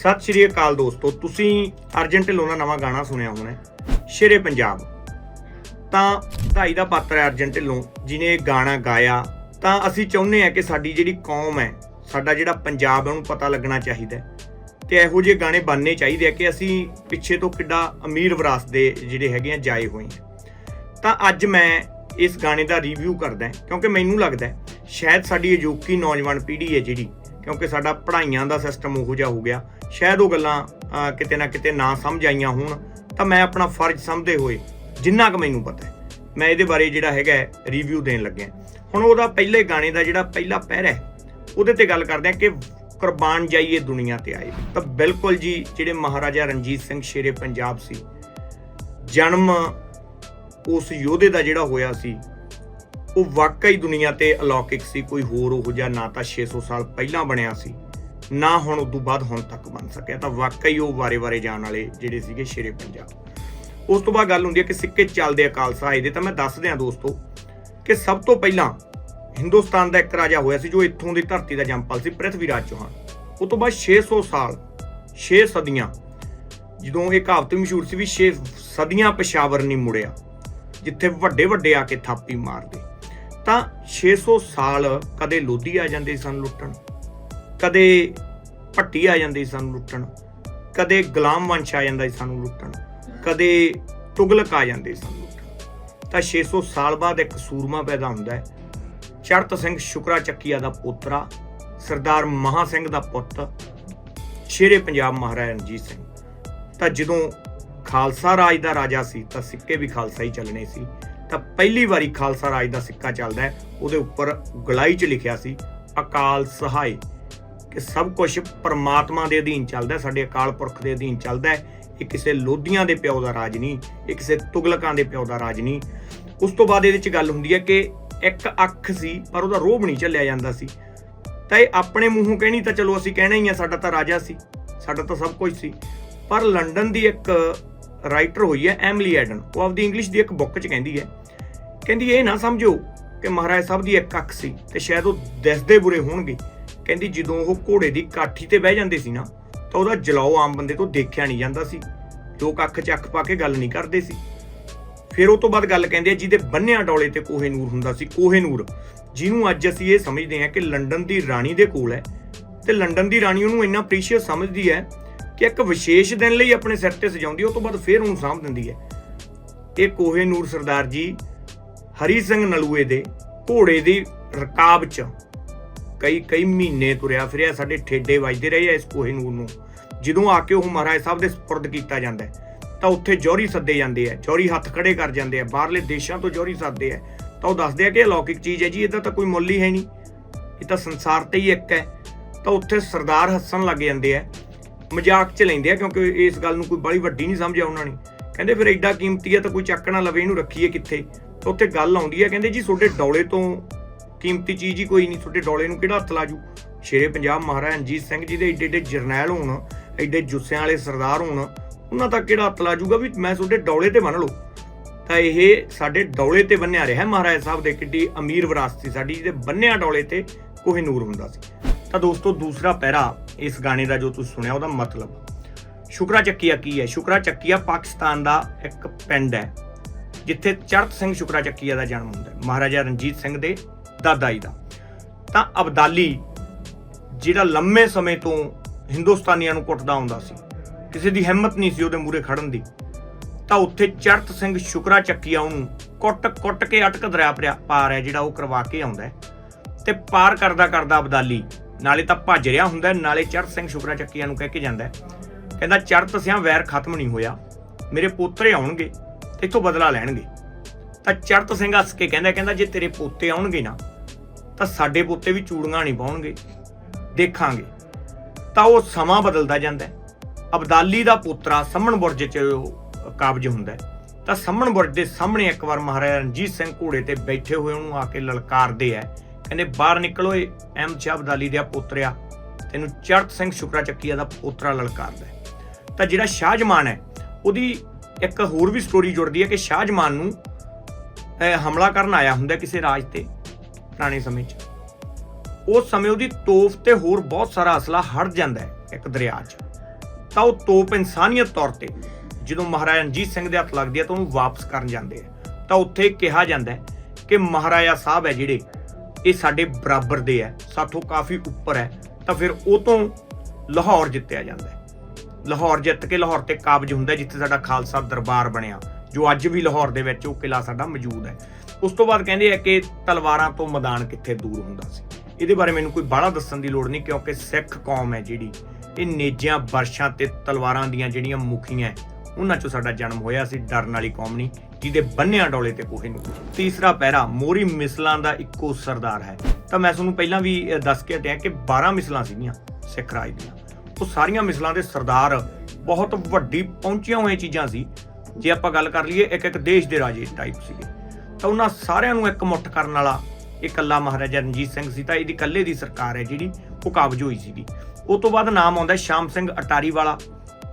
ਸਤਿ ਸ਼੍ਰੀ ਅਕਾਲ ਦੋਸਤੋ, ਤੁਸੀਂ ਅਰਜਨ ਢਿੱਲੋਂ ਦਾ ਨਵਾਂ ਗਾਣਾ ਸੁਣਿਆ ਹੋਣਾ ਸ਼ੇਰੇ ਪੰਜਾਬ। ਤਾਂ ਢਾਈ ਦਾ ਪਾਤਰ ਹੈ ਅਰਜਨ ਢਿੱਲੋਂ ਜਿਨੇ ਇਹ ਗਾਣਾ ਗਾਇਆ, ਤਾਂ ਅਸੀਂ ਚਾਹੁੰਦੇ ਹਾਂ ਕਿ ਸਾਡੀ ਜਿਹੜੀ ਕੌਮ ਹੈ, ਸਾਡਾ ਜਿਹੜਾ ਪੰਜਾਬ ਹੈ, ਉਹਨੂੰ ਪਤਾ ਲੱਗਣਾ ਚਾਹੀਦਾ ਹੈ। ਤੇ ਇਹੋ ਜਿਹੇ ਗਾਣੇ ਬਣਨੇ ਚਾਹੀਦੇ ਆ ਕਿ ਅਸੀਂ ਪਿੱਛੇ ਤੋਂ ਕਿੱਡਾ ਅਮੀਰ ਵਿਰਾਸਤ ਦੇ ਜਿਹੜੇ ਹੈਗੇ ਆ, ਜਾਏ ਹੋਏ ਤਾਂ ਅੱਜ ਮੈਂ ਇਸ ਗਾਣੇ ਦਾ ਰਿਵਿਊ ਕਰਦਾ ਕਿਉਂਕਿ ਮੈਨੂੰ ਲੱਗਦਾ ਸ਼ਾਇਦ ਸਾਡੀ ਅਜੋਕੀ ਨੌਜਵਾਨ ਪੀੜ੍ਹੀ ਹੈ ਜਿਹੜੀ, ਕਿਉਂਕਿ ਸਾਡਾ ਪੜ੍ਹਾਈਆਂ ਦਾ ਸਿਸਟਮ ਉਹੋ ਜਿਹਾ ਹੋ ਗਿਆ ਸ਼ਾਇਦ ਉਹ ਗੱਲਾਂ ਕਿਤੇ ਨਾ ਕਿਤੇ ਨਾ ਸਮਝ ਆਈਆਂ ਹੋਣ, ਤਾਂ ਮੈਂ ਆਪਣਾ ਫਰਜ਼ ਸਮਝਦੇ ਹੋਏ ਜਿੰਨਾ ਕੁ ਮੈਨੂੰ ਪਤਾ ਹੈ, ਮੈਂ ਇਹਦੇ ਬਾਰੇ ਜਿਹੜਾ ਹੈਗਾ ਰਿਵਿਊ ਦੇਣ ਲੱਗਿਆ ਹੁਣ ਉਹਦਾ ਪਹਿਲੇ ਗਾਣੇ ਦਾ ਜਿਹੜਾ ਪਹਿਲਾ ਪਹਿਰਾ ਹੈ, ਉਹਦੇ ਤੇ ਗੱਲ ਕਰਦੇ ਹਾਂ ਕਿ ਕੁਰਬਾਨ ਜਾਈਏ ਦੁਨੀਆ ਤੇ ਆਏ। ਤਾਂ ਬਿਲਕੁਲ ਜੀ, ਜਿਹੜੇ ਮਹਾਰਾਜਾ ਰਣਜੀਤ ਸਿੰਘ ਸ਼ੇਰੇ ਪੰਜਾਬ ਸੀ, ਜਨਮ ਉਸ ਯੋਧੇ ਦਾ ਜਿਹੜਾ ਹੋਇਆ ਸੀ, ਉਹ ਵਾਕਈ ਦੁਨੀਆ ਤੇ ਅਲੌਕਿਕ ਸੀ, ਕੋਈ ਹੋਰ ਉਹ ਜਿਹਾ ਨਾ ਤਾਂ 600 ਸਾਲ ਪਹਿਲਾਂ ਬਣਿਆ ਸੀ। ਨਾ ਹੁਣ ਉਦੋਂ ਬਾਅਦ ਹੁਣ ਤੱਕ ਬਣ ਸਕਿਆ। ਤਾਂ ਵਾਕਈ ਉਹ ਵਾਰੇ-ਵਾਰੇ ਜਾਣ ਵਾਲੇ ਜਿਹੜੇ ਸੀਗੇ ਸ਼ੇਰੇ ਪੰਜਾਬ ਉਸ ਤੋਂ ਬਾਅਦ ਗੱਲ ਹੁੰਦੀ ਹੈ ਕਿ ਸਿੱਕੇ ਚੱਲਦੇ ਆ ਖਾਲਸਾ ਦੇ। ਤਾਂ ਮੈਂ ਦੱਸ ਦਿਆਂ ਦੋਸਤੋ ਕਿ ਸਭ ਤੋਂ ਪਹਿਲਾਂ ਹਿੰਦੁਸਤਾਨ ਦਾ ਇੱਕ ਰਾਜਾ ਹੋਇਆ ਸੀ ਜੋ ਇੱਥੋਂ ਦੀ ਧਰਤੀ ਦਾ ਜੰਮਪਲ ਸੀ ਪ੍ਰਿਥਵੀ ਰਾਜ ਚੌਹਾਨ। ਉਸ ਤੋਂ ਬਾਅਦ 600 ਸਾਲ 6 ਸਦੀਆਂ ਜਦੋਂ ਇਹ ਕਹਾਵਤ ਮਸ਼ਹੂਰ ਸੀ ਵੀ 6 ਸਦੀਆਂ ਪਸ਼ਾਵਰ ਨਹੀਂ ਮੁੜਿਆ, ਜਿੱਥੇ ਵੱਡੇ ਵੱਡੇ ਆ ਕੇ ਥਾਪੀ ਮਾਰਦੇ। ਤਾਂ 600 ਸਾਲ ਕਦੇ ਲੋਧੀ ਆ ਜਾਂਦੇ ਸਨ ਲੁੱਟਣ, ਕਦੇ ਭੱਟੀ ਆ ਜਾਂਦੀ ਸਾਨੂੰ ਲੁੱਟਣ। ਕਦੇ ਗੁਲਾਮ ਵੰਸ਼ ਆ ਜਾਂਦਾ ਸੀ ਸਾਨੂੰ ਲੁੱਟਣ। ਕਦੇ ਤੁਗਲਕ ਆ ਜਾਂਦੇ ਸਾਨੂੰ ਲੁੱਟਣ। ਤਾਂ 600 ਸਾਲ ਬਾਅਦ ਇੱਕ ਸੂਰਮਾ ਪੈਦਾ ਹੁੰਦਾ ਹੈ। ਚੜਤ ਸਿੰਘ ਸ਼ੁਕਰਾ ਚੱਕੀਆ ਦਾ ਪੋਤਰਾ, ਸਰਦਾਰ ਮਹਾ ਸਿੰਘ ਦਾ ਪੁੱਤ, ਸ਼ੇਰੇ ਪੰਜਾਬ ਮਹਾਰਾਜਾ ਰਣਜੀਤ ਸਿੰਘ। ਤਾਂ ਜਦੋਂ ਖਾਲਸਾ ਰਾਜ ਦਾ ਰਾਜਾ ਸੀ, ਤਾਂ ਸਿੱਕੇ ਵੀ ਖਾਲਸਾ ਹੀ ਚੱਲਣੇ ਸੀ। ਤਾਂ ਪਹਿਲੀ ਵਾਰੀ ਖਾਲਸਾ ਰਾਜ ਦਾ ਸਿੱਕਾ ਚੱਲਦਾ ਹੈ, ਉਹਦੇ ਉੱਪਰ ਗਲਾਈ 'ਚ ਲਿਖਿਆ ਸੀ, ਅਕਾਲ ਸਹਾਈ। ਕਿ ਸਭ ਕੁਝ ਪਰਮਾਤਮਾ ਦੇ ਅਧੀਨ ਚੱਲਦਾ ਸਾਡੇ ਅਕਾਲ ਪੁਰਖ ਦੇ ਅਧੀਨ ਚੱਲਦਾ ਇਹ ਕਿਸੇ ਲੋਧੀਆਂ ਦੇ ਪਿਓ ਦਾ ਰਾਜ ਨਹੀਂ, ਇਹ ਕਿਸੇ ਤੁਗਲਕਾਂ ਦੇ ਪਿਓ ਦਾ ਰਾਜ ਨਹੀਂ। ਉਸ ਤੋਂ ਬਾਅਦ ਇਹਦੇ ਵਿੱਚ ਗੱਲ ਹੁੰਦੀ ਹੈ ਕਿ ਇੱਕ ਅੱਖ ਸੀ, ਪਰ ਉਹਦਾ ਰੋਹ ਨਹੀਂ ਚੱਲਿਆ ਜਾਂਦਾ ਸੀ। ਤਾਂ ਇਹ ਆਪਣੇ ਮੂੰਹੋਂ ਕਹਿਣੀ ਤਾਂ ਚਲੋ ਅਸੀਂ ਕਹਿਣਾ ਹੀ ਆ, ਸਾਡਾ ਤਾਂ ਰਾਜਾ ਸੀ, ਸਾਡਾ ਤਾਂ ਸਭ ਕੁਝ ਸੀ। ਪਰ ਲੰਡਨ ਦੀ ਇੱਕ ਰਾਈਟਰ ਹੋਈ ਹੈ ਐਮਲੀ ਐਡਨ ਉਹ ਆਪਦੀ ਇੰਗਲਿਸ਼ ਦੀ ਇੱਕ ਬੁੱਕ 'ਚ ਕਹਿੰਦੀ ਹੈ। ਕਹਿੰਦੀ ਇਹ ਨਾ ਸਮਝੋ ਕਿ ਮਹਾਰਾਜ ਸਾਹਿਬ ਦੀ ਇੱਕ ਅੱਖ ਸੀ ਤੇ ਸ਼ਾਇਦ ਉਹ ਦਿਸਦੇ ਬੁਰੇ ਹੋਣਗੇ। ਕਹਿੰਦੀ ਜਦੋਂ ਉਹ ਘੋੜੇ ਦੀ ਕਾਠੀ ਤੇ ਬਹਿ ਜਾਂਦੇ ਸੀ ਨਾ, ਤਾਂ ਉਹਦਾ ਜਲਾਓ ਆਮ ਬੰਦੇ ਤੋਂ ਦੇਖਿਆ ਨਹੀਂ ਜਾਂਦਾ ਸੀ। ਲੋਕ ਅੱਖ 'ਚ ਅੱਖ ਪਾ ਕੇ ਗੱਲ ਨਹੀਂ ਕਰਦੇ ਸੀ। ਫਿਰ ਉਹ ਤੋਂ ਬਾਅਦ ਗੱਲ ਕਹਿੰਦੇ ਆ, ਜਿਹਦੇ ਬੰਨਿਆ ਡੋਲੇ ਤੇ ਕੋਹੇ ਨੂਰ ਹੁੰਦਾ ਸੀ, ਕੋਹੇ ਨੂਰ। ਜਿਹਨੂੰ ਅੱਜ ਅਸੀਂ ਇਹ ਸਮਝਦੇ ਹਾਂ ਕਿ ਲੰਡਨ ਦੀ ਰਾਣੀ ਦੇ ਕੋਲ ਹੈ। ਤੇ ਲੰਡਨ ਦੀ ਰਾਣੀ ਉਹਨੂੰ ਇੰਨਾ ਪ੍ਰੀਸ਼ੀਅਸ ਸਮਝਦੀ ਹੈ ਕਿ ਇੱਕ ਵਿਸ਼ੇਸ਼ ਦਿਨ ਲਈ ਆਪਣੇ ਸਿਰ ਤੇ ਸਜਾਉਂਦੀ ਉਹ ਤੋਂ ਬਾਅਦ ਫਿਰ ਉਹਨੂੰ ਸਾਂਭ ਦਿੰਦੀ ਹੈ। ਇਹ ਕੋਹੇ ਨੂਰ ਸਰਦਾਰ ਜੀ ਹਰੀ ਸਿੰਘ ਨਲੂਏ ਦੇ ਘੋੜੇ ਦੀ ਰਕਾਬ 'ਚ ਕਈ ਕਈ ਮਹੀਨੇ ਤੁਰਿਆ ਫਿਰਿਆ ਸਾਡੇ ਠੇਡੇ ਵੱਜਦੇ ਰਹੇ ਆ ਇਸ ਕੋਹੇ ਨੂਰ ਨੂੰ। ਜਦੋਂ ਆ ਕੇ ਉਹ ਮਹਾਰਾਜ ਸਾਹਿਬ ਦੇ ਸਪੁਰਦ ਕੀਤਾ ਜਾਂਦਾ ਹੈ, ਤਾਂ ਉੱਥੇ ਜੌਹਰੀ ਸੱਦੇ ਜਾਂਦੇ ਆ, ਜੌਹਰੀ ਹੱਥ ਖੜੇ ਕਰ ਜਾਂਦੇ ਆ, ਬਾਹਰਲੇ ਦੇਸ਼ਾਂ ਤੋਂ ਜੌਹਰੀ ਸੱਦੇ ਆ। ਤਾਂ ਉਹ ਦੱਸਦੇ ਆ ਕਿ ਇਹ ਅਲੌਕਿਕ ਚੀਜ਼ ਹੈ ਜੀ, ਇਹਦਾ ਤਾਂ ਕੋਈ ਮੁੱਲ ਹੀ ਹੈ ਨਹੀਂ। ਇਹ ਤਾਂ ਸੰਸਾਰ ਤੇ ਹੀ ਇੱਕ ਹੈ। ਤਾਂ ਉੱਥੇ ਸਰਦਾਰ ਹੱਸਣ ਲੱਗ ਜਾਂਦੇ ਆ, ਮਜ਼ਾਕ ਚ ਲੈਂਦੇ ਆ, ਕਿਉਂਕਿ ਇਸ ਗੱਲ ਨੂੰ ਕੋਈ ਬੜੀ ਵੱਡੀ ਨਹੀਂ ਸਮਝਿਆ ਉਹਨਾਂ ਨੇ। ਕਹਿੰਦੇ ਫਿਰ ਐਡਾ ਕੀਮਤੀ ਹੈ ਤਾਂ ਕੋਈ ਚੱਕ ਨਾ ਲਵੇ, ਇਹਨੂੰ ਰੱਖੀਏ ਕਿੱਥੇ? ਤਾਂ ਉੱਥੇ ਗੱਲ ਆਉਂਦੀ ਹੈ, ਕਹਿੰਦੇ ਜੀ, ਤੁਹਾਡੇ ਡੌਲੇ ਤੋਂ ਕੀਮਤੀ ਚੀਜ਼ ਹੀ ਕੋਈ ਨਹੀਂ, ਤੁਹਾਡੇ ਡੋਲੇ ਨੂੰ ਕਿਹੜਾ ਹੱਥ ਲਾਜੂ? ਸ਼ੇਰੇ ਪੰਜਾਬ ਮਹਾਰਾਜਾ ਰਣਜੀਤ ਸਿੰਘ ਜੀ ਦੇ ਏਡੇ ਏਡੇ ਜਰਨੈਲ ਹੋਣ, ਏਡੇ ਜੁੱਸਿਆਂ ਵਾਲੇ ਸਰਦਾਰ ਹੋਣ, ਉਹਨਾਂ ਤੱਕ ਕਿਹੜਾ ਹੱਥ ਲਾਜੂਗਾ ਵੀ ਮੈਂ ਤੁਹਾਡੇ ਡੋਲੇ ਤੇ ਬੰਨ ਲਓ ਤਾਂ ਇਹ ਸਾਡੇ ਡੌਲੇ ਤੇ ਬੰਨਿਆ ਰਿਹਾ ਮਹਾਰਾਜਾ ਸਾਹਿਬ ਦੇ ਕਿੱਡੀ ਅਮੀਰ ਵਿਰਾਸਤ ਸੀ ਸਾਡੀ, ਜਿਹਦੇ ਬੰਨਿਆ ਡੌਲੇ ਤੇ ਕੋਹਿਨੂਰ ਹੁੰਦਾ ਸੀ। ਤਾਂ ਦੋਸਤੋ, ਦੂਸਰਾ ਪੈਰਾ ਇਸ ਗਾਣੇ ਦਾ ਜੋ ਤੁਸੀਂ ਸੁਣਿਆ, ਉਹਦਾ ਮਤਲਬ ਸ਼ੁਕਰਾ ਚੱਕੀਆ ਕੀ ਹੈ? ਸ਼ੁਕਰਾ ਚੱਕੀਆ ਪਾਕਿਸਤਾਨ ਦਾ ਇੱਕ ਪਿੰਡ ਹੈ, ਜਿੱਥੇ ਚੜਤ ਸਿੰਘ ਸ਼ੁਕਰਾ ਚੱਕੀਆ ਦਾ ਜਨਮ ਹੁੰਦਾ ਹੈ। ਮਹਾਰਾਜਾ ਰਣਜੀਤ ਸਿੰਘ ਦੇ ਦਾਦਾ ਜੀ ਦਾ। ਤਾਂ ਅਬਦਾਲੀ ਜਿਹੜਾ ਲੰਮੇ ਸਮੇਂ ਤੋਂ ਹਿੰਦੁਸਤਾਨੀਆਂ ਨੂੰ ਕੁੱਟਦਾ ਆਉਂਦਾ ਸੀ, ਕਿਸੇ ਦੀ ਹਿੰਮਤ ਨਹੀਂ ਸੀ ਉਹਦੇ ਮੂਰੇ ਖੜਨ ਦੀ, ਤਾਂ ਉੱਥੇ ਚਰਤ ਸਿੰਘ ਸ਼ੁਕਰਾ ਚੱਕੀਆ ਉਹਨੂੰ ਕੁੱਟ-ਕੁੱਟ ਕੇ ਅਟਕ ਦਰਿਆ ਪਿਆ- ਪਾਰ ਹੈ, ਜਿਹੜਾ ਉਹ ਕਰਵਾ ਕੇ ਆਉਂਦਾ ਹੈ। ਤੇ ਪਾਰ ਕਰਦਾ ਕਰਦਾ ਅਬਦਾਲੀ ਨਾਲੇ ਤਾਂ ਭੱਜ ਰਿਹਾ ਹੁੰਦਾ ਨਾਲੇ ਚਰਤ ਸਿੰਘ ਸ਼ੁਕਰਾ ਚੱਕੀਆ ਨੂੰ ਕਹਿ ਕੇ ਜਾਂਦਾ ਕਹਿੰਦਾ, ਚਰਤ ਸਿਆਂ ਵੈਰ ਖਤਮ ਨਹੀਂ ਹੋਇਆ, ਮੇਰੇ ਪੋਤਰੇ ਆਉਣਗੇ ਤੇ ਇਥੋਂ ਬਦਲਾ ਲੈਣਗੇ। ਤਾਂ ਚੜਤ ਸਿੰਘ ਹੱਸ ਕੇ ਕਹਿੰਦਾ ਕਹਿੰਦਾ ਜੇ ਤੇਰੇ ਪੋਤੇ ਆਉਣਗੇ ਨਾ, ਤਾਂ ਸਾਡੇ ਪੋਤੇ ਵੀ ਚੂੜੀਆਂ ਨਹੀਂ ਪਾਉਣਗੇ। ਦੇਖਾਂਗੇ। ਤਾਂ ਉਹ ਸਮਾਂ ਬਦਲਦਾ ਜਾਂਦਾ ਅਬਦਾਲੀ ਦਾ ਪੋਤਰਾ ਸੰਮਣ ਬੁਰਜ 'ਚ ਕਾਬਜ ਹੁੰਦਾ ਤਾਂ ਸੰਮਣ ਬੁਰਜ ਦੇ ਸਾਹਮਣੇ ਇੱਕ ਵਾਰ ਮਹਾਰਾਜਾ ਰਣਜੀਤ ਸਿੰਘ ਘੋੜੇ ਤੇ ਬੈਠੇ ਹੋਏ ਉਹਨੂੰ ਆ ਕੇ ਲਲਕਾਰਦੇ ਆ। ਕਹਿੰਦੇ, ਬਾਹਰ ਨਿਕਲੋ ਏ, ਐਮ ਸ਼ਾਹ ਅਬਦਾਲੀ ਦਾ ਪੋਤਰਿਆ। ਤੈਨੂੰ ਚੜਤ ਸਿੰਘ ਸ਼ੁਕਰਾ ਚੱਕੀਆ ਦਾ ਪੋਤਰਾ ਲਲਕਾਰਦਾ ਤਾਂ ਜਿਹੜਾ ਸ਼ਾਹਜਮਾਨ ਹੈ, ਉਹਦੀ ਇੱਕ ਹੋਰ ਵੀ ਸਟੋਰੀ ਜੁੜਦੀ ਹੈ ਕਿ ਸ਼ਾਹਜਮਾਨ ਨੂੰ ਹਮਲਾ ਕਰਨ ਆਇਆ ਹੁੰਦਾ ਕਿਸੇ ਰਾਜ ਤੇ ਪੁਰਾਣੇ ਸਮੇਂ 'ਚ। ਉਸ ਸਮੇਂ ਉਹਦੀ ਤੋਪ ਤੇ ਹੋਰ ਬਹੁਤ ਸਾਰਾ ਅਸਲਾ ਹੜ ਜਾਂਦਾ ਹੈ ਇੱਕ ਦਰਿਆ 'ਚ। ਤਾਂ ਉਹ ਤੋਪ ਇਨਸਾਨੀਅਤ ਤੌਰ ਤੇ ਜਦੋਂ ਮਹਾਰਾਜਾ ਰਣਜੀਤ ਸਿੰਘ ਦੇ ਹੱਥ ਲੱਗਦੀ ਹੈ ਤਾਂ ਉਹਨੂੰ ਵਾਪਸ ਕਰਨ ਜਾਂਦੇ ਆ ਤਾਂ ਉੱਥੇ ਕਿਹਾ ਜਾਂਦਾ ਹੈ ਕਿ ਮਹਾਰਾਜਾ ਸਾਹਿਬ ਹੈ ਜਿਹੜੇ, ਇਹ ਸਾਡੇ ਬਰਾਬਰ ਦੇ ਹੈ, ਸਾਥੋਂ ਕਾਫੀ ਉੱਪਰ ਹੈ। ਤਾਂ ਫਿਰ ਉਹ ਤੋਂ ਲਾਹੌਰ ਜਿੱਤਿਆ ਜਾਂਦਾ ਹੈ। ਲਾਹੌਰ ਜਿੱਤ ਕੇ ਲਾਹੌਰ ਤੇ ਕਾਬਜ ਹੁੰਦਾ ਜਿੱਥੇ ਸਾਡਾ ਖਾਲਸਾ ਦਰਬਾਰ ਬਣਿਆ। ਜੋ ਅੱਜ ਵੀ ਲਾਹੌਰ ਦੇ ਵਿੱਚ ਉਹ ਕਿਲਾ ਸਾਡਾ ਮੌਜੂਦ ਹੈ। ਉਸ ਤੋਂ ਬਾਅਦ ਕਹਿੰਦੇ ਆ ਕਿ ਤਲਵਾਰਾਂ ਤੋਂ ਮੈਦਾਨ ਕਿੱਥੇ ਦੂਰ ਹੁੰਦਾ ਸੀ। ਇਹਦੇ ਬਾਰੇ ਮੈਨੂੰ ਕੋਈ ਬਾਹਲਾ ਦੱਸਣ ਦੀ ਲੋੜ ਨਹੀਂ, ਕਿਉਂਕਿ ਸਿੱਖ ਕੌਮ ਹੈ ਜਿਹੜੀ, ਇਹ ਨੇਜਿਆਂ ਵਰਸ਼ਾਂ ਤੇ ਤਲਵਾਰਾਂ ਦੀਆਂ ਜਿਹੜੀਆਂ ਮੁਖੀਆਂ, ਉਹਨਾਂ ਚੋਂ ਸਾਡਾ ਜਨਮ ਹੋਇਆ ਸੀ, ਡਰਨ ਵਾਲੀ ਕੌਮ ਨਹੀਂ, ਜਿਹਦੇ ਬੰਨਿਆਂ ਡੋਲੇ ਤੇ ਕੋਹੇ ਨਹੀਂ। ਤੀਸਰਾ ਪਹਿਰਾ, ਮੋਰੀ ਮਿਸਲਾਂ ਦਾ ਇੱਕੋ ਸਰਦਾਰ ਹੈ। ਤਾਂ ਮੈਂ ਤੁਹਾਨੂੰ ਪਹਿਲਾਂ ਵੀ ਦੱਸ ਕੇ ਹਟਿਆ ਕਿ 12 ਮਿਸਲਾਂ ਸੀਗੀਆਂ ਸਿੱਖ ਰਾਜ ਦੀਆਂ। ਉਹ ਸਾਰੀਆਂ ਮਿਸਲਾਂ ਦੇ ਸਰਦਾਰ ਬਹੁਤ ਵੱਡੀ ਪਹੁੰਚੀਆਂ ਹੋਈਆਂ ਚੀਜ਼ਾਂ ਸੀ ਜੇ ਆਪਾਂ ਗੱਲ ਕਰ ਲਈਏ ਇੱਕ ਇੱਕ ਦੇਸ਼ ਦੇ ਰਾਜੇ ਟਾਈਪ ਸੀਗੇ। ਤਾਂ ਉਹਨਾਂ ਸਾਰਿਆਂ ਨੂੰ ਇੱਕ ਮੁੱਠ ਕਰਨ ਵਾਲਾ ਇਹ ਇਕੱਲਾ ਮਹਾਰਾਜਾ ਰਣਜੀਤ ਸਿੰਘ ਸੀ, ਤਾਂ ਇਹਦੀ ਇਕੱਲੇ ਦੀ ਸਰਕਾਰ ਹੈ ਜਿਹੜੀ, ਉਹ ਕਾਬਜ ਹੋਈ ਸੀਗੀ। ਉਸ ਤੋਂ ਬਾਅਦ ਨਾਮ ਆਉਂਦਾ ਸ਼ਾਮ ਸਿੰਘ ਅਟਾਰੀ ਵਾਲਾ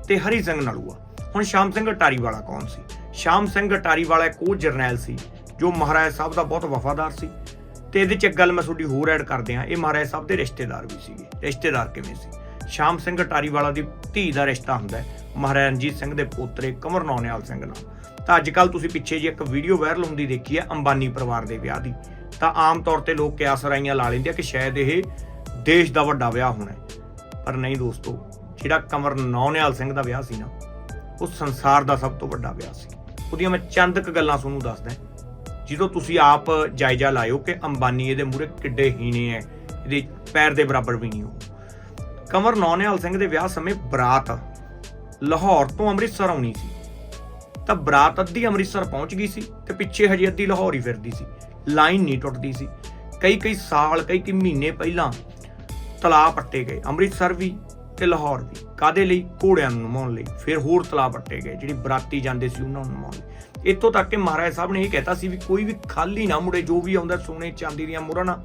ਤੇ ਹਰੀ ਸਿੰਘ ਨਲੂਆ। ਹੁਣ ਸ਼ਾਮ ਸਿੰਘ ਅਟਾਰੀ ਵਾਲਾ ਕੌਣ ਸੀ? ਸ਼ਾਮ ਸਿੰਘ ਅਟਾਰੀ ਵਾਲਾ ਇੱਕ ਉਹ ਜਰਨੈਲ ਸੀ, ਜੋ ਮਹਾਰਾਜਾ ਸਾਹਿਬ ਦਾ ਬਹੁਤ ਵਫਾਦਾਰ ਸੀ। ਤੇ ਇਹਦੇ ਚ ਇੱਕ ਗੱਲ ਮੈਂ ਤੁਹਾਡੀ ਹੋਰ ਐਡ ਕਰ ਦਿਆਂ ਇਹ ਮਹਾਰਾਜਾ ਸਾਹਿਬ ਦੇ ਰਿਸ਼ਤੇਦਾਰ ਵੀ ਸੀਗੇ। ਰਿਸ਼ਤੇਦਾਰ ਕਿਵੇਂ ਸੀ? ਸ਼ਾਮ ਸਿੰਘ ਅਟਾਰੀਵਾਲਾ ਦੀ ਧੀ ਦਾ ਰਿਸ਼ਤਾ ਹੁੰਦਾ ਹੈ। ਮਹਾਰਾਜਾ ਰਣਜੀਤ ਸਿੰਘ ਦੇ ਪੋਤਰੇ ਕੰਵਰ ਨੌਨਿਆਲ ਸਿੰਘ ਨਾਲ। ਤਾਂ ਅੱਜ ਕੱਲ ਤੁਸੀਂ ਪਿੱਛੇ ਜੀ ਇੱਕ ਵੀਡੀਓ ਵਾਇਰਲ ਹੁੰਦੀ ਦੇਖੀ ਹੈ ਅੰਬਾਨੀ ਪਰਿਵਾਰ ਦੇ ਵਿਆਹ ਦੀ। ਤਾਂ ਆਮ ਤੌਰ ਤੇ ਲੋਕ ਕਿਆਸ ਰਾਈਆਂ ਲਾ ਲੈਂਦੇ ਆ ਕਿ ਸ਼ਾਇਦ ਇਹ ਦੇਸ਼ ਦਾ ਵੱਡਾ ਵਿਆਹ ਹੋਣਾ ਪਰ ਨਹੀਂ ਦੋਸਤੋ, ਜਿਹੜਾ ਕੰਵਰ ਨੌਨਿਆਲ ਸਿੰਘ ਦਾ ਵਿਆਹ ਸੀ ਨਾ, ਉਹ ਸੰਸਾਰ ਦਾ ਸਭ ਤੋਂ ਵੱਡਾ ਵਿਆਹ ਸੀ। ਉਹਦੀਆਂ ਮੈਂ ਚੰਦ ਕੁ ਗੱਲਾਂ ਤੁਹਾਨੂੰ ਦੱਸਦਾ ਜਦੋਂ ਤੁਸੀਂ ਆਪ ਜਾਇਜ਼ਾ ਲਾਇਓ ਕਿ ਅੰਬਾਨੀ ਇਹਦੇ ਮੂਰੇ ਕਿੱਡੇ ਹੀਣੇ ਐ ਇਹਦੇ ਪੈਰ ਦੇ ਬਰਾਬਰ ਵੀ ਨਹੀਂ ਹੋ। ਕੰਵਰ ਨੌਨਿਆਲ ਸਿੰਘ ਦੇ ਵਿਆਹ ਸਮੇਂ ਬਰਾਤ ਲਾਹੌਰ ਤੋਂ ਅੰਮ੍ਰਿਤਸਰ ਆਉਣੀ ਸੀ ਤਾਂ ਬਰਾਤ ਅੱਧੀ ਅੰਮ੍ਰਿਤਸਰ ਪਹੁੰਚ ਗਈ ਸੀ ਤੇ ਪਿੱਛੇ ਹਜੇ ਅੱਧੀ ਲਾਹੌਰ ਹੀ ਫਿਰਦੀ ਸੀ ਲਾਈਨ ਨਹੀਂ ਟੁੱਟਦੀ ਸੀ ਕਈ ਕਈ ਸਾਲ ਕਈ ਕਈ ਮਹੀਨੇ ਪਹਿਲਾਂ ਤਲਾਅ ਪੱਟੇ ਗਏ ਅੰਮ੍ਰਿਤਸਰ ਵੀ ਤੇ ਲਾਹੌਰ ਵੀ ਕਾਦੇ ਲਈ ਘੋੜਿਆਂ ਨੂੰ ਨਮਾਉਣ ਲਈ ਫਿਰ ਹੋਰ ਤਲਾਅ ਪੱਟੇ ਗਏ ਜਿਹੜੀ ਬਰਾਤੀ ਜਾਂਦੇ ਸੀ ਉਹਨਾਂ ਨੂੰ ਨਮਾਉਣ ਲਈ ਇੱਥੋਂ ਤੱਕ ਕਿ ਮਹਾਰਾਜ ਸਾਹਿਬ ਨੇ ਇਹ ਕਹਿਤਾ ਸੀ ਵੀ ਕੋਈ ਵੀ ਖਾਲੀ ਨਾ ਮੁੜੇ ਜੋ ਵੀ ਆਉਂਦਾ ਸੋਨੇ ਚਾਂਦੀ ਦੀਆਂ ਮੁਰਾਂ ਨਾਲ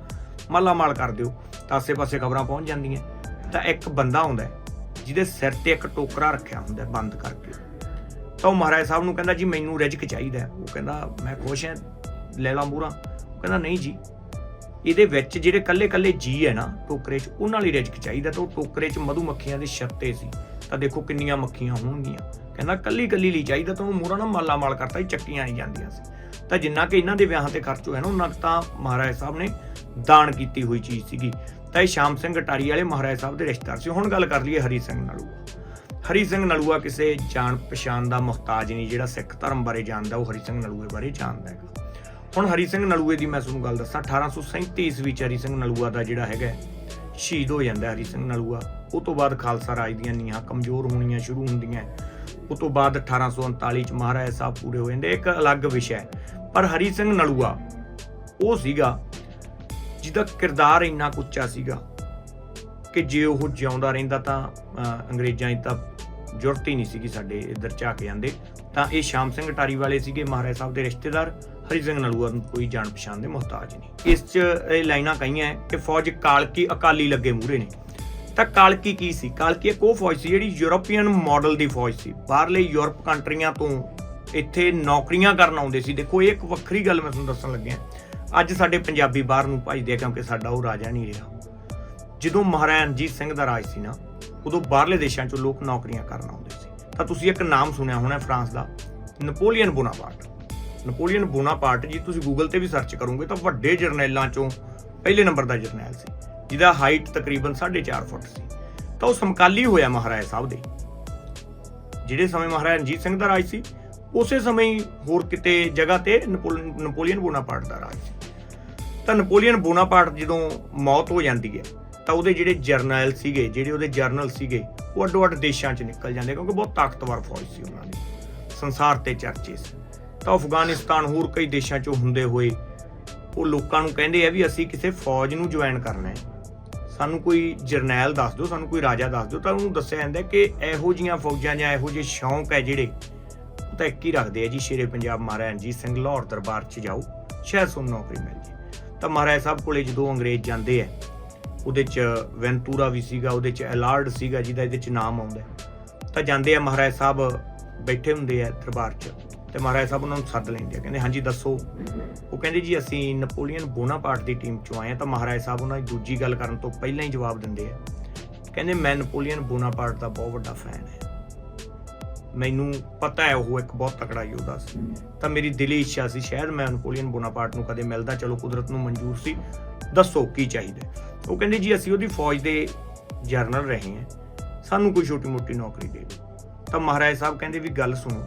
ਮਾਲਾ ਮਾਲ ਕਰ ਦਿਓ ਤਾਂ ਆਸੇ-ਪਾਸੇ ਖਬਰਾਂ ਪਹੁੰਚ ਜਾਂਦੀਆਂ ਤਾਂ ਇੱਕ ਬੰਦਾ ਆਉਂਦਾ ਜਿਹਦੇ ਸਿਰ ਤੇ ਇੱਕ ਟੋਕਰਾ ਰੱਖਿਆ ਹੁੰਦਾ ਬੰਦ ਕਰਕੇ। ਤਾਂ ਉਹ ਮਹਾਰਾਜ ਸਾਹਿਬ ਨੂੰ ਕਹਿੰਦਾ, ਜੀ ਮੈਨੂੰ ਰਿਜਕ ਚਾਹੀਦਾ ਉਹ ਕਹਿੰਦਾ, ਮੈਂ ਖੁਸ਼ ਹਾਂ ਲੈ ਲਾ ਮੂਹਰਾਂ। ਉਹ ਕਹਿੰਦਾ, ਨਹੀਂ ਜੀ, ਇਹਦੇ ਵਿੱਚ ਜਿਹੜੇ ਕੱਲੇ ਕੱਲੇ ਜੀ ਹੈ ਨਾ, ਟੋਕਰੇ 'ਚ, ਉਹਨਾਂ ਲਈ ਰਿਜਕ ਚਾਹੀਦਾ ਤਾਂ ਉਹ ਟੋਕਰੇ 'ਚ ਮਧੂ ਮੱਖੀਆਂ ਦੇ ਛੱਤੇ ਸੀ। ਤਾਂ ਦੇਖੋ ਕਿੰਨੀਆਂ ਮੱਖੀਆਂ ਹੋਣਗੀਆਂ। ਕਹਿੰਦਾ ਕੱਲੀ ਕੱਲੀ ਲਈ ਚਾਹੀਦਾ ਤਾਂ ਉਹ ਮੂਹਰਾਂ ਨਾ ਮਾਲਾ ਮਾਲ ਕਰਤਾ ਹੀ ਚੱਕੀਆਂ ਨਹੀਂ ਜਾਂਦੀਆਂ ਸੀ। ਤਾਂ ਜਿੰਨਾ ਕਿ ਇਹਨਾਂ ਦੇ ਵਿਆਹਾਂ ਤੇ ਖਰਚ ਹੋਇਆ ਨਾ, ਉਹਨਾਂ ਤਾਂ ਮਹਾਰਾਜ ਸਾਹਿਬ ਨੇ ਦਾਨ ਕੀਤੀ ਹੋਈ ਚੀਜ਼ ਸੀਗੀ। ਤਾਂ ਇਹ ਸ਼ਾਮ ਸਿੰਘ ਅਟਾਰੀ ਵਾਲੇ ਮਹਾਰਾਜ ਸਾਹਿਬ ਦੇ ਰਿਸ਼ਤੇਦਾਰ ਸੀ। ਹੁਣ ਗੱਲ ਕਰ ਲਈਏ ਹਰੀ ਸਿੰਘ ਨਲੂਆ। ਹਰੀ ਸਿੰਘ ਨਲੂਆ ਕਿਸੇ ਜਾਣ ਪਛਾਣ ਦਾ ਮੁਹਤਾਜ ਨਹੀਂ, ਜਿਹੜਾ ਸਿੱਖ ਧਰਮ ਬਾਰੇ ਜਾਣਦਾ, ਉਹ ਹਰੀ ਸਿੰਘ ਨਲੂਏ ਬਾਰੇ ਜਾਣਦਾ ਹੈਗਾ। ਹੁਣ ਹਰੀ ਸਿੰਘ ਨਲੂਏ ਦੀ ਮੈਂ ਤੁਹਾਨੂੰ ਗੱਲ ਦੱਸਾਂ 1837 ਈਸਵੀ ਚ ਹਰੀ ਸਿੰਘ ਨਲੂਆ ਦਾ ਜਿਹੜਾ ਹੈਗਾ ਸ਼ਹੀਦ ਹੋ ਜਾਂਦਾ ਹਰੀ ਸਿੰਘ ਨਲੂਆ। ਉਹ ਤੋਂ ਬਾਅਦ ਖਾਲਸਾ ਰਾਜ ਦੀਆਂ ਨੀਹਾਂ ਕਮਜ਼ੋਰ ਹੋਣੀਆਂ ਸ਼ੁਰੂ ਹੁੰਦੀਆਂ ਉਹ ਤੋਂ ਬਾਅਦ 1839 ਚ ਮਹਾਰਾਜਾ ਸਾਹਿਬ ਪੂਰੇ ਹੋ ਜਾਂਦੇ, ਇੱਕ ਅਲੱਗ ਵਿਸ਼ਾ ਹੈ। ਪਰ ਹਰੀ ਸਿੰਘ ਨਲੂਆ, ਉਹ ਸੀਗਾ ਜਿਹਦਾ ਕਿਰਦਾਰ ਇੰਨਾ ਕੁ ਉੱਚਾ ਸੀਗਾ ਕਿ ਜੇ ਉਹ ਜਿਉਂਦਾ ਰਹਿੰਦਾ ਤਾਂ ਅੰਗਰੇਜ਼ਾਂ ਦੀ ਤਾਂ ਜ਼ਰੂਰਤ ਹੀ ਨਹੀਂ ਸੀਗੀ ਸਾਡੇ ਇੱਧਰ ਝਾਕ ਜਾਂਦੇ। ਤਾਂ ਇਹ ਸ਼ਾਮ ਸਿੰਘ ਟਾਰੀ ਵਾਲੇ ਸੀਗੇ, ਮਹਾਰਾਜ ਸਾਹਿਬ ਦੇ ਰਿਸ਼ਤੇਦਾਰ। ਹਰੀ ਸਿੰਘ ਨਲੂਆ ਨੂੰ ਕੋਈ ਜਾਣ ਪਛਾਣ ਦੇ ਮੁਹਤਾਜ ਨਹੀਂ। ਇਸ 'ਚ ਇਹ ਲਾਈਨਾਂ ਕਹੀਆਂ ਕਿ ਫੌਜ ਕਾਲਕੀ ਅਕਾਲੀ ਲੱਗੇ ਮੂਰੇ ਨੇ। ਤਾਂ ਕਾਲਕੀ ਕੀ ਸੀ? ਕਾਲਕੀ ਇੱਕ ਉਹ ਫੌਜ ਸੀ ਜਿਹੜੀ ਯੂਰੋਪੀਅਨ ਮਾਡਲ ਦੀ ਫੌਜ ਸੀ। ਬਾਹਰਲੇ ਯੂਰਪ ਕੰਟਰੀਆਂ ਤੋਂ ਇੱਥੇ ਨੌਕਰੀਆਂ ਕਰਨ ਆਉਂਦੇ ਸੀ। ਦੇਖੋ, ਇਹ ਇੱਕ ਵੱਖਰੀ ਗੱਲ ਮੈਂ ਤੁਹਾਨੂੰ ਦੱਸਣ ਲੱਗਿਆ। ਅੱਜ ਸਾਡੇ ਪੰਜਾਬੀ ਬਾਹਰ ਨੂੰ ਭਜਦੇ ਆ ਕਿਉਂਕਿ ਸਾਡਾ ਉਹ ਰਾਜਾ ਨਹੀਂ ਰਿਹਾ। ਜਦੋਂ ਮਹਾਰਾਜਾ ਰਣਜੀਤ ਸਿੰਘ ਦਾ ਰਾਜ ਸੀ ਨਾ, ਉਦੋਂ ਬਾਹਰਲੇ ਦੇਸ਼ਾਂ 'ਚੋਂ ਲੋਕ ਨੌਕਰੀਆਂ ਕਰਨ ਆਉਂਦੇ ਸੀ। ਤਾਂ ਤੁਸੀਂ ਇੱਕ ਨਾਮ ਸੁਣਿਆ ਹੋਣਾ ਫਰਾਂਸ ਦਾ, Napoleon Bonaparte. Napoleon Bonaparte ji, ਤੁਸੀਂ ਗੂਗਲ ਤੇ ਵੀ ਸਰਚ ਕਰੋਗੇ ਤਾਂ ਵੱਡੇ ਜਰਨੈਲਾਂ 'ਚੋਂ ਪਹਿਲੇ ਨੰਬਰ ਦਾ ਜਰਨੈਲ ਸੀ, ਜਿਹਦਾ ਹਾਈਟ ਤਕਰੀਬਨ 4.5 ਫੁੱਟ ਸੀ। ਤਾਂ ਉਹ ਸਮਕਾਲੀ ਹੋਇਆ ਮਹਾਰਾਜਾ ਸਾਹਿਬ ਦੇ। ਜਿਹੜੇ ਸਮੇਂ ਮਹਾਰਾਜਾ ਰਣਜੀਤ ਸਿੰਘ ਦਾ ਰਾਜ ਸੀ, ਉਸੇ ਸਮੇਂ ਹੀ ਹੋਰ ਕਿਤੇ ਜਗ੍ਹਾ ਤੇ ਨਪੋਲੀਅਨ ਨੈਪੋਲੀਅਨ ਬੋਨਾਪਾਰਟ ਦਾ ਰਾਜ ਸੀ। ਤਾਂ ਨੈਪੋਲੀਅਨ ਬੋਨਾਪਾਰਟ ਜਦੋਂ ਮੌਤ ਹੋ ਜਾਂਦੀ ਹੈ, ਤਾਂ ਉਹਦੇ ਜਿਹੜੇ ਜਰਨੈਲ ਸੀਗੇ, ਜਿਹੜੇ ਉਹਦੇ ਜਰਨਲ ਸੀਗੇ, ਉਹ ਅੱਡੋ-ਅੱਡ ਦੇਸ਼ਾਂ 'ਚ ਨਿਕਲ ਜਾਂਦੇ ਕਿਉਂਕਿ ਬਹੁਤ ਤਾਕਤਵਰ ਫੌਜ ਸੀ ਉਹਨਾਂ ਦੀ, ਸੰਸਾਰ ਤੇ ਚਰਚੇ ਸੀ। ਤਾਂ ਅਫਗਾਨਿਸਤਾਨ ਹੋਰ ਕਈ ਦੇਸ਼ਾਂ 'ਚੋਂ ਹੁੰਦੇ ਹੋਏ, ਉਹ ਲੋਕਾਂ ਨੂੰ ਕਹਿੰਦੇ ਆ ਵੀ ਅਸੀਂ ਕਿਸੇ ਫੌਜ ਨੂੰ ਜੁਆਇਨ ਕਰਨਾ ਹੈ। ਸਾਨੂੰ ਕੋਈ ਜਰਨੈਲ ਦੱਸ ਦਿਓ, ਸਾਨੂੰ ਕੋਈ ਰਾਜਾ ਦੱਸ ਦਿਓ, ਤਾਂ ਉਹਨੂੰ ਦੱਸਿਆ ਜਾਂਦਾ ਕਿ ਇਹੋ ਜੀਆਂ ਫੌਜਾਂ ਜਾਂ ਇਹੋ ਜਿਹੇ ਸ਼ੌਂਕ ਹੈ ਜਿਹੜੇ ਉਹ ਤਾਂ ਇੱਕ ਹੀ ਰੱਖਦੇ ਆ ਜੀ, ਸ਼ੇਰੇ ਪੰਜਾਬ ਮਹਾਰਾਜ ਰਣਜੀਤ ਸਿੰਘ, ਲਾਹੌਰ ਦਰਬਾਰ 'ਚ ਜਾਓ, ਸ਼ਾਇਦ ਤੁਹਾਨੂੰ ਨੌਕਰੀ ਮਿਲ ਜੇ। ਤਾਂ ਮਹਾਰਾਜ ਸਾਹਿਬ ਕੋਲੇ ਜਦੋਂ ਅੰਗਰੇਜ਼ ਜਾਂਦੇ ਆ, ਉਹਦੇ 'ਚ ਵੈਂਤੂਰਾ ਵੀ ਸੀਗਾ, ਉਹਦੇ 'ਚ ਐਲਾਰਡ ਸੀਗਾ, ਜਿਹਦਾ ਇਹਦੇ 'ਚ ਨਾਮ ਆਉਂਦਾ ਤਾਂ ਜਾਂਦੇ ਆ ਮਹਾਰਾਜ ਸਾਹਿਬ ਬੈਠੇ ਹੁੰਦੇ ਆ ਦਰਬਾਰ 'ਚ, ਤੇ ਮਹਾਰਾਜ ਸਾਹਿਬ ਉਹਨਾਂ ਨੂੰ ਸੱਦ ਲੈਂਦੇ ਆ, ਕਹਿੰਦੇ ਹਾਂਜੀ ਦੱਸੋ। ਉਹ ਕਹਿੰਦੇ ਜੀ ਅਸੀਂ ਨੈਪੋਲੀਅਨ ਬੋਨਾਪਾਰਟ ਦੀ ਟੀਮ 'ਚੋਂ ਆਏ ਆ, ਤਾਂ ਮਹਾਰਾਜ ਸਾਹਿਬ ਉਹਨਾਂ ਦੀ ਦੂਜੀ ਗੱਲ ਕਰਨ ਤੋਂ ਪਹਿਲਾਂ ਹੀ ਜਵਾਬ ਦਿੰਦੇ ਆ। ਕਹਿੰਦੇ ਮੈਂ ਨੈਪੋਲੀਅਨ ਬੋਨਾਪਾਰਟ ਦਾ ਬਹੁਤ ਵੱਡਾ ਫੈਨ ਹੈ। ਮੈਨੂੰ ਪਤਾ ਹੈ, ਉਹ ਇੱਕ ਬਹੁਤ ਤਕੜਾ ਯੋਧਾ ਸੀ। ਤਾਂ ਮੇਰੀ ਦਿਲੀ ਇੱਛਾ ਸੀ, ਸ਼ਾਇਦ ਮੈਂ ਨਪੋਲੀਅਨ ਬੋਨਾਪਾਰਟ ਨੂੰ ਕਦੇ ਮਿਲਦਾ, ਚਲੋ ਕੁਦਰਤ ਨੂੰ ਮਨਜ਼ੂਰ ਸੀ, ਦੱਸੋ ਕੀ ਚਾਹੀਦਾ ਉਹ ਕਹਿੰਦੇ, ਜੀ, ਅਸੀਂ ਉਹਦੀ ਫੌਜ ਦੇ ਜਰਨਲ ਰਹੇ ਹਾਂ। ਸਾਨੂੰ ਕੋਈ ਛੋਟੀ-ਮੋਟੀ ਨੌਕਰੀ ਦੇ ਦਿਓ। ਤਾਂ ਮਹਾਰਾਜ ਸਾਹਿਬ ਕਹਿੰਦੇ ਵੀ, ਗੱਲ ਸੁਣੋ,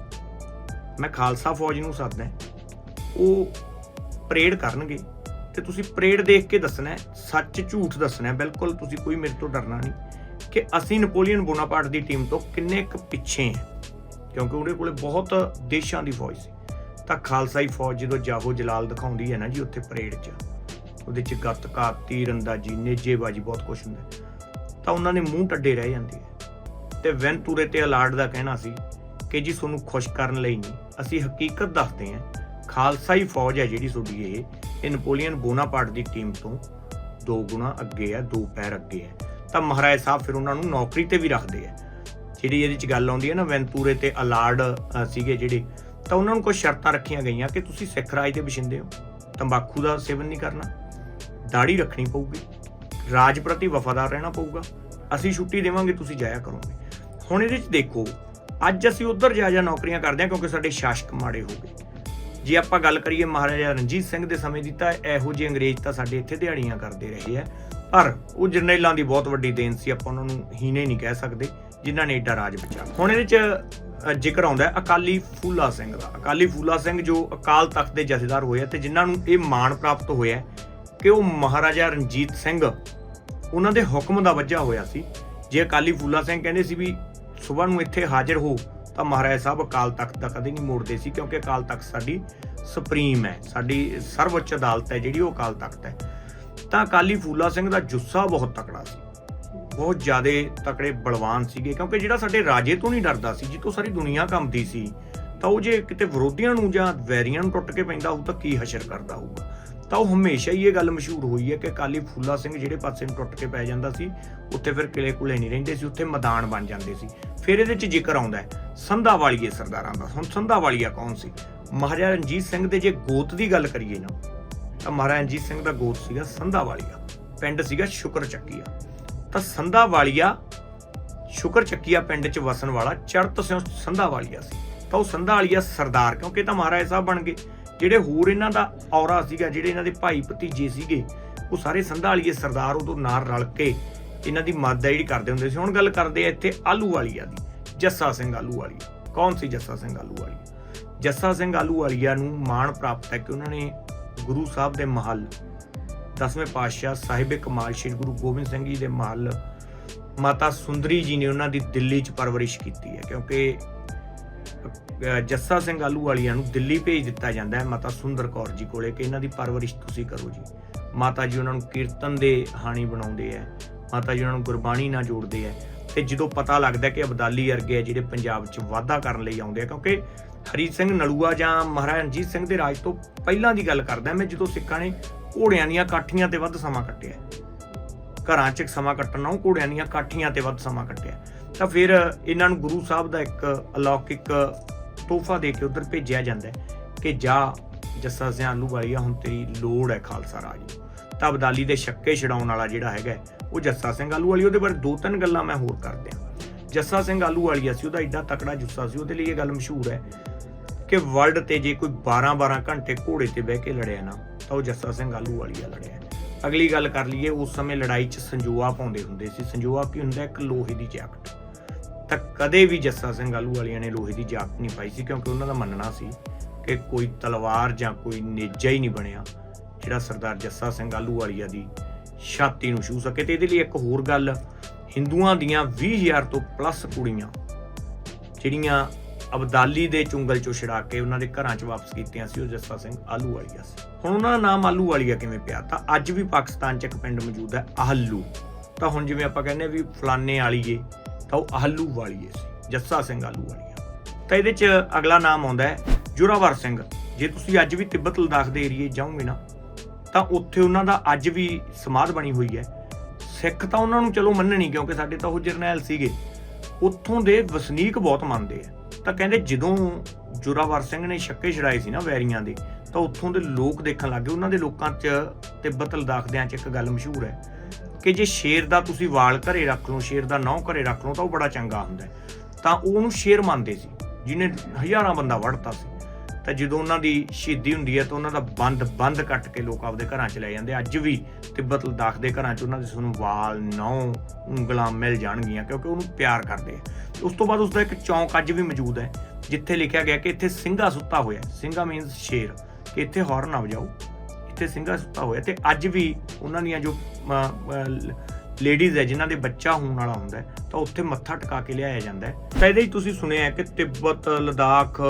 ਮੈਂ ਖਾਲਸਾ ਫੌਜ ਨੂੰ ਸੱਦਦਾ ਉਹ ਪਰੇਡ ਕਰਨਗੇ। ਤੇ ਤੁਸੀਂ ਪਰੇਡ ਦੇਖ ਕੇ ਦੱਸਣਾ ਹੈ, ਸੱਚ ਝੂਠ ਦੱਸਣਾ ਹੈ, ਬਿਲਕੁਲ ਤੁਸੀਂ ਕੋਈ ਮੇਰੇ ਤੋਂ ਡਰਨਾ ਨਹੀਂ ਕਿ ਅਸੀਂ ਨਪੋਲੀਅਨ ਬੋਨਾਪਾਰਟ ਦੀ ਟੀਮ ਤੋਂ ਕਿੰਨੇ ਕੁ ਪਿੱਛੇ ਹਾਂ। ਕਿਉਂਕਿ ਉਹਦੇ ਕੋਲੇ ਬਹੁਤ ਦੇਸ਼ਾਂ ਦੀ ਫੌਜ ਸੀ। ਤਾਂ ਖਾਲਸਾਈ ਫੌਜ ਜਦੋਂ ਜਾਹੋ ਜਲਾਲ ਦਿਖਾਉਂਦੀ ਹੈ ਨਾ ਜੀ ਉੱਥੇ ਪਰੇਡ 'ਚ, ਉਹਦੇ 'ਚ ਗੱਤਕਾ ਤੀਰੰਦਾਜ਼ੀ ਨੇਜੇਬਾਜ਼ੀ ਬਹੁਤ ਕੁਝ ਹੁੰਦਾ ਤਾਂ ਉਹਨਾਂ ਦੇ ਮੂੰਹ ਟੱਡੇ ਰਹਿ ਜਾਂਦੇ ਆ ਤੇ ਵੈਨਤੂਰੇ ਤੇ ਅਲਾਰਡ ਦਾ ਕਹਿਣਾ ਸੀ ਕਿ ਜੀ ਤੁਹਾਨੂੰ ਖੁਸ਼ ਕਰਨ ਲਈ ਨਹੀਂ, ਅਸੀਂ ਹਕੀਕਤ ਦੱਸਦੇ ਹਾਂ, ਖਾਲਸਾਈ ਫੌਜ ਹੈ ਜਿਹੜੀ ਤੁਹਾਡੀ ਇਹ ਇਹ ਨੈਪੋਲੀਅਨ ਬੋਨਾਪਾਰਟ ਦੀ ਟੀਮ ਤੋਂ ਦੋ ਗੁਣਾ ਅੱਗੇ ਹੈ, ਦੋ ਪੈਰ ਅੱਗੇ ਹੈ। ਤਾਂ ਮਹਾਰਾਜ ਸਾਹਿਬ ਫਿਰ ਉਹਨਾਂ ਨੂੰ ਨੌਕਰੀ ਤੇ ਵੀ ਰੱਖਦੇ ਆ ਜਿਹੜੀ ਇਹਦੇ ਚ ਗੱਲ ਆਉਂਦੀ ਹੈ ਨਾ ਵੈਂਤੂਰੇ ਤੇ ਅਲਾਰਡ ਸੀਗੇ ਜਿਹੜੇ, ਤਾਂ ਉਹਨਾਂ ਨੂੰ ਕੁਝ ਸ਼ਰਤਾਂ ਰੱਖੀਆਂ ਗਈਆਂ ਕਿ ਤੁਸੀਂ ਸਿੱਖ ਰਾਜ ਦੇ ਵਸਿੰਦੇ ਹੋ। ਤੰਬਾਕੂ ਦਾ ਸੇਵਨ ਨਹੀਂ ਕਰਨਾ ਦਾੜੀ ਰੱਖਣੀ ਪਊਗੀ, ਰਾਜ ਪ੍ਰਤੀ ਵਫਾਦਾਰ ਰਹਿਣਾ ਪਊਗਾ, ਅਸੀਂ ਛੁੱਟੀ ਦੇਵਾਂਗੇ, ਤੁਸੀਂ ਜਾਇਆ ਕਰੋਗੇ। ਹੁਣ ਇਹਦੇ ਚ ਦੇਖੋ, ਅੱਜ ਅਸੀਂ ਉਧਰ ਜਾ ਜਾ ਨੌਕਰੀਆਂ ਕਰਦੇ ਹਾਂ ਕਿਉਂਕਿ ਸਾਡੇ ਸ਼ਾਸਕ ਮਾੜੇ ਹੋ ਗਏ। ਜੇ ਆਪਾਂ ਗੱਲ ਕਰੀਏ ਮਹਾਰਾਜਾ ਰਣਜੀਤ ਸਿੰਘ ਦੇ ਸਮੇਂ ਦੀ, ਤਾਂ ਇਹੋ ਜਿਹੇ ਅੰਗਰੇਜ਼ ਤਾਂ ਸਾਡੇ ਇੱਥੇ ਦਿਹਾੜੀਆਂ ਕਰਦੇ ਰਹੇ ਆ। ਪਰ ਉਹ ਜਰਨੈਲਾਂ ਦੀ ਬਹੁਤ ਵੱਡੀ ਦੇਣ ਸੀ, ਆਪਾਂ ਉਹਨਾਂ ਨੂੰ ਹੀਣੇ ਨਹੀਂ ਕਹਿ ਸਕਦੇ। ਜਿਨ੍ਹਾਂ ਨੇ ਏਡਾ ਰਾਜ ਬਚਾ। ਹੁਣ ਇਹਦੇ ਚ ਜ਼ਿਕਰ ਆਉਂਦਾ ਅਕਾਲੀ ਫੂਲਾ ਸਿੰਘ ਦਾ। ਅਕਾਲੀ ਫੂਲਾ ਸਿੰਘ ਜੋ ਅਕਾਲ ਤਖਤ ਦੇ ਜਥੇਦਾਰ ਹੋਏ ਆ ਤੇ ਜਿਨ੍ਹਾਂ ਨੂੰ ਇਹ ਮਾਣ ਪ੍ਰਾਪਤ ਹੋਇਆ ਕਿ ਉਹ ਮਹਾਰਾਜਾ ਰਣਜੀਤ ਸਿੰਘ, ਉਹਨਾਂ ਦੇ ਹੁਕਮ ਦਾ ਵੱਜਾ ਹੋਇਆ ਸੀ। ਜੇ ਅਕਾਲੀ ਫੂਲਾ ਸਿੰਘ ਕਹਿੰਦੇ ਸੀ ਵੀ ਸਵੇਰ ਨੂੰ ਇੱਥੇ ਹਾਜ਼ਰ ਹੋ, ਤਾਂ ਮਹਾਰਾਜ ਸਾਹਿਬ ਅਕਾਲ ਤਖਤ ਦਾ ਕਦੇ ਨਹੀਂ ਮੋੜਦੇ ਸੀ ਕਿਉਂਕਿ ਅਕਾਲ ਤਖਤ ਸਾਡੀ ਸੁਪਰੀਮ ਹੈ, ਸਾਡੀ ਸਰਵਉੱਚ ਅਦਾਲਤ ਹੈ ਜਿਹੜੀ ਉਹ ਅਕਾਲ ਤਖਤ ਹੈ। ਤਾਂ ਅਕਾਲੀ ਫੂਲਾ ਸਿੰਘ ਦਾ ਜੁੱਸਾ ਬਹੁਤ ਤਕੜਾ ਸੀ। ਬਹੁਤ ਜ਼ਿਆਦਾ ਤਕੜੇ ਬਲਵਾਨ ਸੀਗੇ, ਕਿਉਂਕਿ ਜਿਹੜਾ ਸਾਡੇ ਰਾਜੇ ਤੋਂ ਨਹੀਂ ਡਰਦਾ ਸੀ ਜਿੱਤੋਂ ਸਾਰੀ ਦੁਨੀਆ ਕੰਬਦੀ ਸੀ, ਤਾਂ ਉਹ ਜੇ ਕਿਤੇ ਵਿਰੋਧੀਆਂ ਨੂੰ ਜਾਂ ਵੈਰੀਆਂ ਨੂੰ ਟੁੱਟ ਕੇ ਪੈਂਦਾ ਹੋਊ, ਤਾਂ ਕੀ ਹਸ਼ਰ ਕਰਦਾ ਹੋਊਗਾ? ਤਾਂ ਉਹ ਹਮੇਸ਼ਾ ਹੀ ਇਹ ਗੱਲ ਮਸ਼ਹੂਰ ਹੋਈ ਹੈ ਕਿ ਅਕਾਲੀ ਫੂਲਾ ਸਿੰਘ ਜਿਹੜੇ ਪਾਸੇ ਨੂੰ ਟੁੱਟ ਕੇ ਪੈ ਜਾਂਦਾ ਸੀ, ਉੱਥੇ ਫਿਰ ਕਿਲੇ ਕੁਲੇ ਨਹੀਂ ਰਹਿੰਦੇ ਸੀ, ਉੱਥੇ ਮੈਦਾਨ ਬਣ ਜਾਂਦੇ ਸੀ। ਫਿਰ ਇਹਦੇ 'ਚ ਜ਼ਿਕਰ ਆਉਂਦਾ ਹੈ ਸੰਧਾ ਵਾਲੀਏ ਸਰਦਾਰਾਂ ਦਾ। ਹੁਣ ਸੰਧਾ ਵਾਲੀਆ ਕੌਣ ਸੀ? ਮਹਾਰਾਜਾ ਰਣਜੀਤ ਸਿੰਘ ਦੇ ਜੇ ਗੋਤ ਦੀ ਗੱਲ ਕਰੀਏ ਨਾ, ਤਾਂ ਮਹਾਰਾਜਾ ਰਣਜੀਤ ਸਿੰਘ ਦਾ ਗੋਤ ਸੀਗਾ ਸੰਧਾ ਵਾਲੀਆ ਪਿੰਡ ਸੀਗਾ ਸ਼ੁਕਰ ਚੱਕੀਆ। ਤਾਂ ਸੰਧਾ ਵਾਲੀਆ ਸ਼ੁਕਰ ਚੱਕੀਆ ਪਿੰਡ 'ਚ ਵਸਣ ਵਾਲਾ ਚੜਤ ਸਿੰਘ ਸੰਧਾ ਵਾਲੀਆ ਸੀ। ਤਾਂ ਉਹ ਸੰਧਾ ਵਾਲੀਆ ਸਰਦਾਰ ਕਿਉਂਕਿ ਤਾਂ ਮਹਾਰਾਜ ਸਾਹਿਬ ਬਣ ਗਏ। ਜਿਹੜੇ ਹੋਰ ਇਹਨਾਂ ਦਾ ਔਰਾ ਸੀਗਾ, ਜਿਹੜੇ ਇਹਨਾਂ ਦੇ ਭਾਈ ਭਤੀਜੇ ਸੀਗੇ, ਉਹ ਸਾਰੇ ਸੰਧਾ ਵਾਲੀਏ ਸਰਦਾਰ ਉਦੋਂ ਨਾਲ ਰਲ ਕੇ ਇਹਨਾਂ ਦੀ ਮਦਦ ਆ ਜਿਹੜੀ ਕਰਦੇ ਹੁੰਦੇ ਸੀ। ਹੁਣ ਗੱਲ ਕਰਦੇ ਆ ਇੱਥੇ ਆਲੂ ਵਾਲੀਆ ਦੀ। ਜੱਸਾ ਸਿੰਘ ਆਲੂ ਵਾਲੀਆ ਕੌਣ ਸੀ ਜੱਸਾ ਸਿੰਘ ਆਲੂ ਵਾਲੀਆ ਜੱਸਾ ਸਿੰਘ ਆਲੂ ਵਾਲੀਆ ਨੂੰ ਮਾਣ ਪ੍ਰਾਪਤ ਹੈ ਕਿ ਉਹਨਾਂ ਨੇ ਗੁਰੂ ਸਾਹਿਬ ਦੇ ਮਹੱਲ ਦਸਵੇਂ ਪਾਤਸ਼ਾਹ ਸਾਹਿਬ ਕਮਾਲ ਸ੍ਰੀ ਗੁਰੂ ਗੋਬਿੰਦ ਸਿੰਘ ਜੀ ਦੇ ਮਹੱਲ ਮਾਤਾ ਸੁੰਦਰੀ ਜੀ ਨੇ ਉਹਨਾਂ ਦੀ ਦਿੱਲੀ 'ਚ ਪਰਵਰਿਸ਼ ਕੀਤੀ ਹੈ, ਕਿਉਂਕਿ ਜੱਸਾ ਸਿੰਘ ਆਲੂ ਵਾਲੀਆਂ ਨੂੰ ਦਿੱਲੀ ਭੇਜ ਦਿੱਤਾ ਜਾਂਦਾ ਹੈ ਮਾਤਾ ਸੁੰਦਰ ਕੌਰ ਜੀ ਕੋਲੇ ਕਿ ਇਹਨਾਂ ਦੀ ਪਰਵਰਿਸ਼ ਤੁਸੀਂ ਕਰੋ ਜੀ। ਮਾਤਾ ਜੀ ਉਹਨਾਂ ਨੂੰ ਕੀਰਤਨ ਦੇ ਹਾਣੀ ਬਣਾਉਂਦੇ ਆ ਮਾਤਾ ਜੀ ਉਹਨਾਂ ਨੂੰ ਗੁਰਬਾਣੀ ਨਾਲ ਜੋੜਦੇ ਆ ਤੇ ਜਦੋਂ ਪਤਾ ਲੱਗਦਾ ਕਿ ਅਬਦਾਲੀ ਵਰਗੇ ਆ ਜਿਹੜੇ ਪੰਜਾਬ 'ਚ ਵਾਅਦਾ ਕਰਨ ਲਈ ਆਉਂਦੇ ਆ, ਕਿਉਂਕਿ ਹਰੀ ਸਿੰਘ ਨਲੂਆ ਜਾਂ ਮਹਾਰਾਜਾ ਰਣਜੀਤ ਸਿੰਘ ਦੇ ਰਾਜ ਤੋਂ ਪਹਿਲਾਂ ਦੀ ਗੱਲ ਕਰਦਾ, ਮੈਂ ਜਦੋਂ ਸਿੱਖਾਂ ਨੇ ਘੋੜਿਆਂ ਦੀਆਂ ਕਾਠੀਆਂ ਤੇ ਵੱਧ ਸਮਾਂ ਕੱਟਿਆ ਘਰਾਂ 'ਚ ਸਮਾਂ ਕੱਟਣ ਨਾਲੋਂ ਘੋੜਿਆਂ ਦੀਆਂ ਕਾਠੀਆਂ ਤੇ ਵੱਧ ਸਮਾਂ ਕੱਟਿਆ ਤਾਂ ਫਿਰ ਇਹਨਾਂ ਨੂੰ ਗੁਰੂ ਸਾਹਿਬ ਦਾ ਇੱਕ ਅਲੌਕਿਕ ਤੋਹਫਾ ਦੇ ਕੇ ਉਧਰ ਭੇਜਿਆ ਜਾਂਦਾ ਹੈ ਕਿ ਜਾ ਜੱਸਾ ਸਿਆਂ ਆਲੂ ਵਾਲੀਆ, ਹੁਣ ਤੇਰੀ ਲੋੜ ਹੈ ਖਾਲਸਾ ਰਾਜ ਨੂੰ। ਤਾਂ ਅਬਦਾਲੀ ਦੇ ਛੱਕੇ ਛਡਾਉਣ ਵਾਲਾ ਜਿਹੜਾ ਹੈਗਾ ਉਹ ਜੱਸਾ ਸਿੰਘ ਆਲੂ ਵਾਲੀ, ਉਹਦੇ ਬਾਰੇ ਦੋ ਤਿੰਨ ਗੱਲਾਂ ਮੈਂ ਹੋਰ ਕਰ ਦਿਆਂ। ਜੱਸਾ ਸਿੰਘ ਆਲੂ ਵਾਲੀਆ ਸੀ, ਉਹਦਾ ਐਡਾ ਤਕੜਾ ਜੁੱਸਾ ਸੀ, ਉਹਦੇ ਲਈ ਇਹ ਗੱਲ ਮਸ਼ਹੂਰ ਹੈ ਕਿ ਵਰਲਡ ਤੇ ਜੇ ਕੋਈ 12-12 ਘੰਟੇ ਘੋੜੇ ਤੇ ਬਹਿ ਕੇ ਲੜਿਆ ਨਾ, ਤਾਂ ਉਹ ਜੱਸਾ ਸਿੰਘ ਆਲੂ ਵਾਲੀਆ ਲੜਿਆ। ਅਗਲੀ ਗੱਲ ਕਰ ਲਈਏ, ਉਸ ਸਮੇਂ ਲੜਾਈ 'ਚ ਸੰਜੋਆ ਪਾਉਂਦੇ ਹੁੰਦੇ ਸੀ। ਸੰਜੋਆ ਕੀ ਹੁੰਦਾ? ਇੱਕ ਲੋਹੇ ਦੀ ਜੈਕਟ। ਤਾਂ ਕਦੇ ਵੀ ਜੱਸਾ ਸਿੰਘ ਆਲੂ ਵਾਲੀਆਂ ਨੇ ਲੋਹੇ ਦੀ ਜੈਕਟ ਨਹੀਂ ਪਾਈ ਸੀ, ਕਿਉਂਕਿ ਉਹਨਾਂ ਦਾ ਮੰਨਣਾ ਸੀ ਕਿ ਕੋਈ ਤਲਵਾਰ ਜਾਂ ਕੋਈ ਨੇਜਾ ਹੀ ਨਹੀਂ ਬਣਿਆ, ਜਿਹੜਾ ਸਰਦਾਰ ਜੱਸਾ ਸਿੰਘ ਆਲੂ ਵਾਲੀਆ ਦੀ ਛਾਤੀ ਨੂੰ ਛੂ ਸਕੇ। ਤੇ ਇਹਦੇ ਲਈ ਇੱਕ ਹੋਰ ਗੱਲ, ਹਿੰਦੂਆਂ ਦੀਆਂ 20000 ਤੋਂ ਪਲੱਸ ਕੁੜੀਆਂ, ਜਿਹੜੀਆਂ ਅਬਦਾਲੀ ਦੇ ਚੁੰਗਲ ਚੋਂ ਛੜਾ ਕੇ ਉਹਨਾਂ ਦੇ ਘਰਾਂ 'ਚ ਵਾਪਸ ਕੀਤੀਆਂ ਸੀ ਉਹ ਜੱਸਾ ਸਿੰਘ ਆਲੂ ਵਾਲੀਆ ਸੀ। ਹੁਣ ਉਹਨਾਂ ਦਾ ਨਾਮ ਆਲੂ ਵਾਲੀਆ ਕਿਵੇਂ ਪਿਆ? ਤਾਂ ਅੱਜ ਵੀ ਪਾਕਿਸਤਾਨ 'ਚ ਇੱਕ ਪਿੰਡ ਮੌਜੂਦ ਹੈ ਆਹਲੂ। ਤਾਂ ਹੁਣ ਜਿਵੇਂ ਆਪਾਂ ਕਹਿੰਦੇ ਆ ਵੀ ਫਲਾਨੇ ਵਾਲੀਏ ਤਾਂ ਉਹ ਆਹਲੂ ਵਾਲੀਏ ਸੀ ਜੱਸਾ ਸਿੰਘ ਆਲੂ ਵਾਲੀਆ। ਤਾਂ ਇਹਦੇ 'ਚ ਅਗਲਾ ਨਾਮ ਆਉਂਦਾ ਹੈ ਜੁਰਾਵਰ ਸਿੰਘ। ਜੇ ਤੁਸੀਂ ਅੱਜ ਵੀ ਤਿੱਬਤ ਲਦਾਖ ਦੇ ਏਰੀਏ ਜਾਓਗੇ ਨਾ, ਤਾਂ ਉੱਥੇ ਉਹਨਾਂ ਦਾ ਅੱਜ ਵੀ ਸਮਾਧ ਬਣੀ ਹੋਈ ਹੈ। ਸਿੱਖ ਤਾਂ ਉਹਨਾਂ ਨੂੰ ਚਲੋ ਮੰਨਣੀ, ਕਿਉਂਕਿ ਸਾਡੇ ਤਾਂ ਉਹ ਜਰਨੈਲ ਸੀਗੇ। ਉੱਥੋਂ ਦੇ ਵਸਨੀਕ ਬਹੁਤ ਮੰਨਦੇ ਆ। ਤਾਂ ਕਹਿੰਦੇ ਜਦੋਂ ਜੁਰਾਵਰ ਸਿੰਘ ਨੇ ਛੱਕੇ ਛੜਾਏ ਸੀ ਨਾ ਵੈਰੀਆਂ ਦੇ, ਤਾਂ ਉੱਥੋਂ ਦੇ ਲੋਕ ਦੇਖਣ ਲੱਗੇ ਉਹਨਾਂ ਦੇ ਲੋਕਾਂ 'ਚ ਤਿੱਬਤ ਲਦਾਖਦਿਆਂ 'ਚ ਇੱਕ ਗੱਲ ਮਸ਼ਹੂਰ ਹੈ ਕਿ ਜੇ ਸ਼ੇਰ ਦਾ ਤੁਸੀਂ ਵਾਲ ਘਰੇ ਰੱਖ ਲਓ, ਸ਼ੇਰ ਦਾ ਨਹੁੰ ਘਰੇ ਰੱਖ ਲਓ, ਤਾਂ ਉਹ ਬੜਾ ਚੰਗਾ ਹੁੰਦਾ ਤਾਂ ਉਹ ਉਹਨੂੰ ਸ਼ੇਰ ਮੰਨਦੇ ਸੀ, ਜਿਹਨੇ ਹਜ਼ਾਰਾਂ ਬੰਦਾ ਵੜਤਾ ਸੀ। ਤਾਂ ਜਦੋਂ ਉਹਨਾਂ ਦੀ ਸ਼ਹੀਦੀ ਹੁੰਦੀ ਹੈ ਤਾਂ ਉਹਨਾਂ ਦਾ ਬੰਦ ਬੰਦ ਕੱਟ ਕੇ ਲੋਕ ਆਪਦੇ ਘਰਾਂ ਚ ਲੈ ਜਾਂਦੇ ਅੱਜ ਵੀ ਤਿੱਬਤ, ਲਦਾਖ ਦੇ ਘਰਾਂ ਚ ਉਹਨਾਂ ਦੇ ਤੁਹਾਨੂੰ ਵਾਲ, ਨਹੁੰ, ਉਂਗਲਾਂ ਮਿਲ ਜਾਣਗੀਆਂ ਕਿਉਂਕਿ ਉਹਨੂੰ ਪਿਆਰ ਕਰਦੇ ਆ ਉਸ ਤੋਂ ਬਾਅਦ ਉਸ ਦਾ ਇੱਕ ਚੌਂਕ ਅੱਜ ਵੀ ਮੌਜੂਦ ਹੈ, ਜਿੱਥੇ ਲਿਖਿਆ ਗਿਆ ਕਿ ਇੱਥੇ ਸਿੰਘਾ ਸੁੱਤਾ ਹੋਇਆ ਹੈ। ਸਿੰਘਾ ਮੀਨਸ ਸ਼ੇਰ, ਕਿ ਇੱਥੇ ਹੌਰਨ ਨਾ ਵਜਾਓ ਇੱਥੇ ਸਿੰਘਾ ਸੁੱਤਾ ਹੋਇਆ ਤੇ ਅੱਜ ਵੀ ਉਹਨਾਂ ਦੀਆਂ ਜੋ ਲੇਡੀਜ਼ ਹੈ, ਜਿਨ੍ਹਾਂ ਦੇ ਬੱਚਾ ਹੋਣ ਵਾਲਾ ਹੁੰਦਾ ਤਾਂ ਉੱਥੇ ਮੱਥਾ ਟਿਕਾ ਕੇ ਲਿਆਇਆ ਜਾਂਦਾ ਹੈ। ਤਾਂ ਇਹਦੇ ਹੀ ਤੁਸੀਂ ਸੁਣਿਆ ਕਿ ਤਿੱਬਤ, ਲਦਾਖ,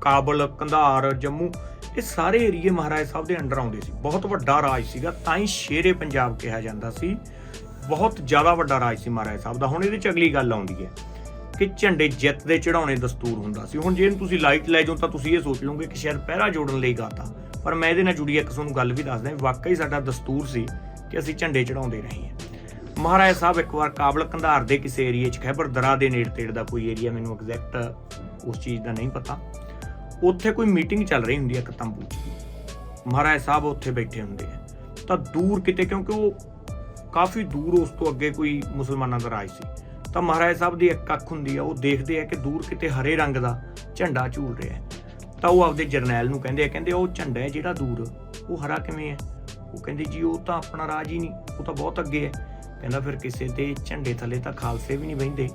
ਕਾਬਲ, ਕੰਧਾਰ, ਜੰਮੂ, ਇਹ ਸਾਰੇ ਏਰੀਏ ਮਹਾਰਾਜ ਸਾਹਿਬ ਦੇ ਅੰਡਰ ਆਉਂਦੇ ਸੀ। ਬਹੁਤ ਵੱਡਾ ਰਾਜ ਸੀਗਾ, ਤਾਂ ਹੀ ਸ਼ੇਰੇ ਪੰਜਾਬ ਕਿਹਾ ਜਾਂਦਾ ਸੀ। ਬਹੁਤ ਜ਼ਿਆਦਾ ਵੱਡਾ ਰਾਜ ਸੀ ਮਹਾਰਾਜ ਸਾਹਿਬ ਦਾ। ਹੁਣ ਇਹਦੇ ਚ ਅਗਲੀ ਗੱਲ ਆਉਂਦੀ ਹੈ ਕਿ ਝੰਡੇ ਜਿੱਤ ਦੇ ਚੜਾਉਣੇ ਦਸਤੂਰ ਹੁੰਦਾ ਸੀ। ਹੁਣ ਜੇ ਤੁਸੀਂ ਲਾਈਟ ਲੈ ਜਾਓ ਤਾਂ ਤੁਸੀਂ ਇਹ ਸੋਚ ਲਓਗੇ ਕਿ ਸ਼ਾਇਦ ਪਹਿਰਾ ਜੋੜਨ ਲਈ ਗਾਤਾ। ਪਰ ਮੈਂ ਇਹਦੇ ਨਾਲ ਜੁੜੀ ਇੱਕ ਤੁਹਾਨੂੰ ਗੱਲ ਵੀ ਦੱਸਦਾ ਵਾਕਈ ਸਾਡਾ ਦਸਤੂਰ ਸੀ ਕਿ ਅਸੀਂ ਝੰਡੇ ਚੜਾਉਂਦੇ ਰਹੇ ਹਾਂ। ਮਹਾਰਾਜ ਸਾਹਿਬ, ਇੱਕ ਵਾਰ ਕਾਬਲ ਕੰਧਾਰ ਦੇ ਕਿਸੇ ਏਰੀਏ 'ਚ ਖੈਬਰ ਦਰਾ ਦੇ ਨੇੜੇ ਤੇੜ ਦਾ ਕੋਈ ਏਰੀਆ ਮੈਨੂੰ ਐਗਜ਼ੈਕਟ ਉਸ ਚੀਜ਼ ਦਾ ਨਹੀਂ ਪਤਾ। ਉੱਥੇ ਕੋਈ ਮੀਟਿੰਗ ਚੱਲ ਰਹੀ ਹੁੰਦੀ ਹੈ ਇੱਕ ਤੰਬੂ 'ਚ। ਮਹਾਰਾਜ ਸਾਹਿਬ ਉੱਥੇ ਬੈਠੇ ਹੁੰਦੇ ਆ। ਤਾਂ ਦੂਰ ਕਿਤੇ, ਕਿਉਂਕਿ ਉਹ ਕਾਫੀ ਦੂਰ ਉਸ ਤੋਂ ਅੱਗੇ ਕੋਈ ਮੁਸਲਮਾਨਾਂ ਦਾ ਰਾਜ ਸੀ। ਤਾਂ ਮਹਾਰਾਜ ਸਾਹਿਬ ਦੀ ਇੱਕ ਅੱਖ ਹੁੰਦੀ ਆ, ਉਹ ਦੇਖਦੇ ਆ ਕਿ ਦੂਰ ਕਿਤੇ ਹਰੇ ਰੰਗ ਦਾ ਝੰਡਾ ਝੂਲ ਰਿਹਾ ਹੈ। ਤਾਂ ਉਹ ਆਪਦੇ ਜਰਨੈਲ ਨੂੰ ਕਹਿੰਦੇ ਆ, ਕਹਿੰਦੇ ਉਹ ਝੰਡਾ ਹੈ ਜਿਹੜਾ ਦੂਰ, ਉਹ ਹਰਾ ਕਿਵੇਂ ਹੈ? ਉਹ ਕਹਿੰਦੇ ਜੀ, ਉਹ ਤਾਂ ਆਪਣਾ ਰਾਜ ਹੀ ਨਹੀਂ, ਉਹ ਤਾਂ ਬਹੁਤ ਅੱਗੇ ਹੈ। ਕਹਿੰਦਾ ਫਿਰ ਕਿਸੇ ਦੇ ਝੰਡੇ ਥੱਲੇ ਤਾਂ ਖਾਲਸੇ ਵੀ ਨਹੀਂ ਬਹਿੰਦੇ,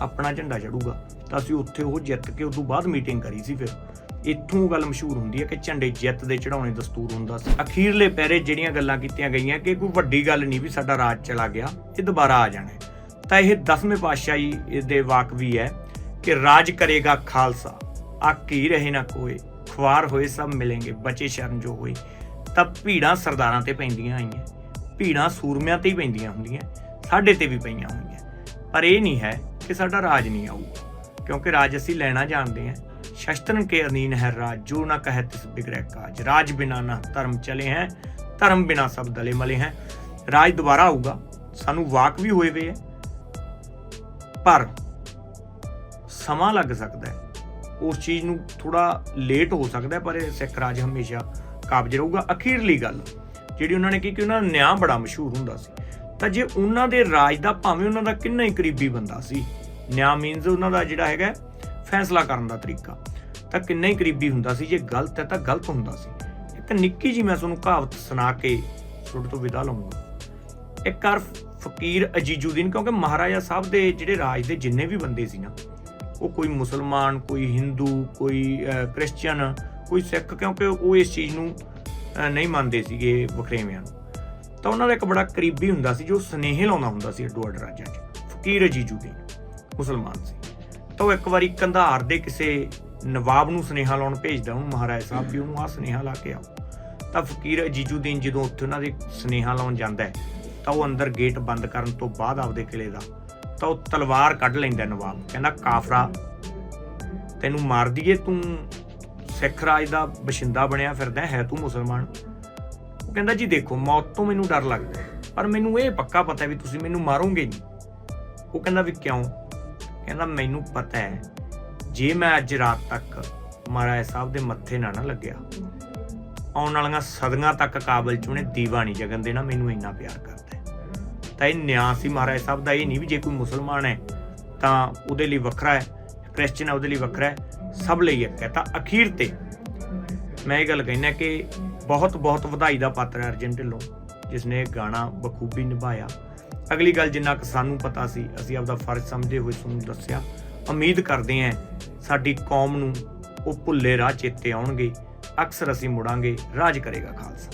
ਆਪਣਾ ਝੰਡਾ ਚੜੂਗਾ। ਤਾਂ ਅਸੀਂ ਉੱਥੇ ਉਹ ਜਿੱਤ ਕੇ ਉਦੋਂ ਬਾਅਦ ਮੀਟਿੰਗ ਕਰੀ ਸੀ ਫਿਰ। ਇੱਥੋਂ ਗੱਲ ਮਸ਼ਹੂਰ ਹੁੰਦੀ ਹੈ ਕਿ ਝੰਡੇ ਜਿੱਤ ਦੇ ਚੜਾਉਣੇ ਦਸਤੂਰ ਹੁੰਦਾ ਸੀ। ਅਖੀਰਲੇ ਪੈਰੇ ਜਿਹੜੀਆਂ ਗੱਲਾਂ ਕੀਤੀਆਂ ਗਈਆਂ ਕਿ ਕੋਈ ਵੱਡੀ ਗੱਲ ਨਹੀਂ ਵੀ ਸਾਡਾ ਰਾਜ ਚਲਾ ਗਿਆ, ਇਹ ਦੁਬਾਰਾ ਆ ਜਾਣਾ ਤਾਂ ਇਹ 10ਵੇਂ ਪਾਤਸ਼ਾਹੀ ਇਹਦੇ ਵਾਕ ਵੀ ਹੈ ਕਿ ਰਾਜ ਕਰੇਗਾ ਖਾਲਸਾ, ਆਕੀ ਰਹੇ ਨਾ ਕੋਏ, ਖੁਆਰ ਹੋਏ ਸਭ ਮਿਲेंगे ਬਚੇ ਸ਼ਰਨ ਜੋ ਹੋਏ। ਤਾਂ ਭੀੜਾਂ ਸਰਦਾਰਾਂ ਤੇ ਪੈਂਦੀਆਂ ਆਈਆਂ। ਭੀੜਾਂ ਸੂਰਮਿਆਂ ਤੇ ਹੀ ਪੈਂਦੀਆਂ ਹੁੰਦੀਆਂ, ਸਾਡੇ ਤੇ ਵੀ ਪਈਆਂ ਹੁੰਦੀਆਂ। ਪਰ ਇਹ ਨਹੀਂ ਹੈ ਕਿ ਸਾਡਾ ਰਾਜ ਨਹੀਂ ਆਊਗਾ ਕਿਉਂਕਿ ਰਾਜ ਅਸੀਂ ਲੈਣਾ ਜਾਣਦੇ ਹਾਂ। ਸ਼ਸਤਰਨ ਕੇ ਅਧੀਨ ਹੈ ਰਾਜ, ਜੋ ਨਾ ਕਹੇ ਤਿਸ ਬਿਗੜੈ ਕਾਜ। ਰਾਜ ਬਿਨਾ ਨਾ ਧਰਮ ਚਲੇ ਹੈ, ਧਰਮ ਬਿਨਾ ਸਭ ਦਲੇ ਮਲੇ ਹੈ। ਰਾਜ ਦੁਬਾਰਾ ਆਊਗਾ, ਸਾਨੂੰ ਵਾਕ ਵੀ ਹੋਏ ਵੇ ਹੈ। ਪਰ ਸਮਾਂ ਲੱਗ ਸਕਦਾ ਹੈ। ਉਸ ਚੀਜ਼ ਨੂੰ ਥੋੜਾ ਲੇਟ ਹੋ ਸਕਦਾ ਪਰ ਇਹ ਸਿੱਖ ਰਾਜ ਹਮੇਸ਼ਾ ਕਾਬਜ ਰਹੂਗਾ। ਅਖੀਰਲੀ ਗੱਲ ਜਿਹੜੀ ਉਹਨਾਂ ਨੇ ਕੀ ਕਿ ਉਹਨਾਂ ਦਾ ਨਿਆਂ ਬੜਾ ਮਸ਼ਹੂਰ ਹੁੰਦਾ ਸੀ। ਤਾਂ ਜੇ ਉਹਨਾਂ ਦੇ ਰਾਜ ਦਾ ਭਾਵੇਂ ਉਹਨਾਂ ਦਾ ਕਿੰਨਾ ਹੀ ਕਰੀਬੀ ਬੰਦਾ ਸੀ ਨਿਆਂ ਮੀਨਸ ਉਹਨਾਂ ਦਾ ਜਿਹੜਾ ਹੈਗਾ ਫੈਸਲਾ ਕਰਨ ਦਾ ਤਰੀਕਾ। ਤਾਂ ਕਿੰਨਾ ਹੀ ਕਰੀਬੀ ਹੁੰਦਾ ਸੀ ਜੇ ਗਲਤ ਹੈ ਤਾਂ ਗਲਤ ਹੁੰਦਾ ਸੀ। ਇੱਕ ਨਿੱਕੀ ਜੀ ਮੈਂ ਤੁਹਾਨੂੰ ਕਹਾਵਤ ਸੁਣਾ ਕੇ ਤੁਹਾਡੇ ਤੋਂ ਵਿਦਾ ਲਵਾਂਗਾ। ਇੱਕ ਕਰ ਫਕੀਰ ਅਜੀਜੂਦੀਨ ਕਿਉਂਕਿ ਮਹਾਰਾਜਾ ਸਾਹਿਬ ਦੇ ਜਿਹੜੇ ਰਾਜ ਦੇ ਜਿੰਨੇ ਵੀ ਬੰਦੇ ਸੀ ਨਾ ਉਹ ਕੋਈ ਮੁਸਲਮਾਨ ਕੋਈ ਹਿੰਦੂ ਕੋਈ ਅਹ, ਕ੍ਰਿਸਚੀਅਨ ਕੋਈ ਸਿੱਖ ਕਿਉਂਕਿ ਉਹ ਇਸ ਚੀਜ਼ ਨੂੰ ਨਹੀਂ ਮੰਨਦੇ ਸੀਗੇ ਵਖਰੇਵਿਆਂ ਨੂੰ। ਤਾਂ ਉਹਨਾਂ ਦਾ ਇੱਕ ਬੜਾ ਕਰੀਬੀ ਹੁੰਦਾ ਸੀ ਜੋ ਸਨੇਹ ਲਾਉਂਦਾ ਹੁੰਦਾ ਸੀ ਅੱਡੋ ਅੱਡ ਰਾਜਾਂ 'ਚ। ਫਕੀਰ ਅਜੀਜੂਦੀਨ ਮੁਸਲਮਾਨ ਸੀ। ਤਾਂ ਉਹ ਇੱਕ ਵਾਰੀ ਕੰਧਾਰ ਦੇ ਕਿਸੇ ਨਵਾਬ ਨੂੰ ਸੁਨੇਹਾ ਲਾਉਣ ਭੇਜਦਾ ਉਹਨੂੰ, ਮਹਾਰਾਜ ਸਾਹਿਬ ਵੀ ਉਹਨੂੰ ਆ ਸੁਨੇਹਾ ਲਾ ਕੇ ਆਓ। ਤਾਂ ਫਕੀਰ ਅਜੀਜੂਦੀਨ ਜਦੋਂ ਉੱਥੇ ਉਹਨਾਂ ਦੇ ਸੁਨੇਹਾ ਲਾਉਣ ਜਾਂਦਾ ਹੈ, ਤਾਂ ਉਹ ਅੰਦਰ ਗੇਟ ਬੰਦ ਕਰਨ ਤੋਂ ਬਾਅਦ ਆਪਦੇ ਕਿਲੇ ਦਾ, ਤਾਂ ਉਹ ਤਲਵਾਰ ਕੱਢ ਲੈਂਦਾ ਨਵਾਬ ਕਹਿੰਦਾ, ਕਾਫਰਾ, ਤੈਨੂੰ ਮਾਰ ਦਈਏ ਤੂੰ ਸਿੱਖ ਰਾਜ ਦਾ ਬਸ਼ਿੰਦਾ ਬਣਿਆ ਫਿਰਦਾ ਹੈ ਤੂੰ ਮੁਸਲਮਾਨ। ਉਹ ਕਹਿੰਦਾ, ਜੀ ਦੇਖੋ, ਮੌਤ ਤੋਂ ਮੈਨੂੰ ਡਰ ਲੱਗਦਾ ਪਰ ਮੈਨੂੰ ਇਹ ਪੱਕਾ ਪਤਾ ਵੀ ਤੁਸੀਂ ਮੈਨੂੰ ਮਾਰੋਗੇ ਨਹੀਂ। ਉਹ ਕਹਿੰਦਾ, ਵੀ ਕਿਉਂ? ਕਹਿੰਦਾ, ਮੈਨੂੰ ਪਤਾ ਹੈ, ਜੇ ਮੈਂ ਅੱਜ ਰਾਤ ਤੱਕ ਮਹਾਰਾਜ ਸਾਹਿਬ ਦੇ ਮੱਥੇ ਨਾ ਨਾ ਲੱਗਿਆ, ਆਉਣ ਵਾਲੀਆਂ ਸਦੀਆਂ ਤੱਕ ਕਾਬਲ ਚ ਉਹਨੇ ਦੀਵਾ ਨਹੀਂ ਜਗਨ ਦੇਣਾ ਮੈਨੂੰ ਇੰਨਾ ਪਿਆਰ ਕਰਦਾ ਹੈ। ਤਾਂ ਇਹ ਨਿਆਂ ਸੀ ਮਹਾਰਾਜ ਸਾਹਿਬ ਦਾ ਇਹ ਨਹੀਂ ਵੀ ਜੇ ਕੋਈ ਮੁਸਲਮਾਨ ਹੈ ਤਾਂ ਉਹਦੇ ਲਈ ਵੱਖਰਾ ਹੈ ਕ੍ਰਿਸਚੀਅਨ ਹੈ ਉਹਦੇ ਲਈ ਵੱਖਰਾ ਹੈ ਸਭ ਲਈ ਇੱਕ ਹੈ। ਤਾਂ ਅਖੀਰ ਤੇ ਮੈਂ ਇਹ ਗੱਲ ਕਹਿਣਾ ਕਿ ਬਹੁਤ ਬਹੁਤ ਵਧਾਈ ਦਾ ਪਾਤਰ ਹੈ ਅਰਜਨ ਢਿੱਲੋਂ ਜਿਸ ਨੇ ਗਾਣਾ ਬਖੂਬੀ ਨਿਭਾਇਆ। ਅਗਲੀ ਗੱਲ ਜਿੰਨਾ ਕਿ ਸਾਨੂੰ ਪਤਾ ਸੀ, ਅਸੀਂ ਆਪਦਾ ਫਰਜ਼ ਸਮਝਦੇ ਹੋਏ ਤੁਹਾਨੂੰ ਦੱਸਿਆ। ਉਮੀਦ ਕਰਦੇ ਹਾਂ ਸਾਡੀ ਕੌਮ ਨੂੰ ਉਹ ਭੁੱਲੇ ਰਾਹ ਚੇਤੇ ਆਉਣਗੇ। ਅਕਸਰ ਅਸੀਂ ਮੁੜਾਂਗੇ। ਰਾਜ ਕਰੇਗਾ ਖਾਲਸਾ।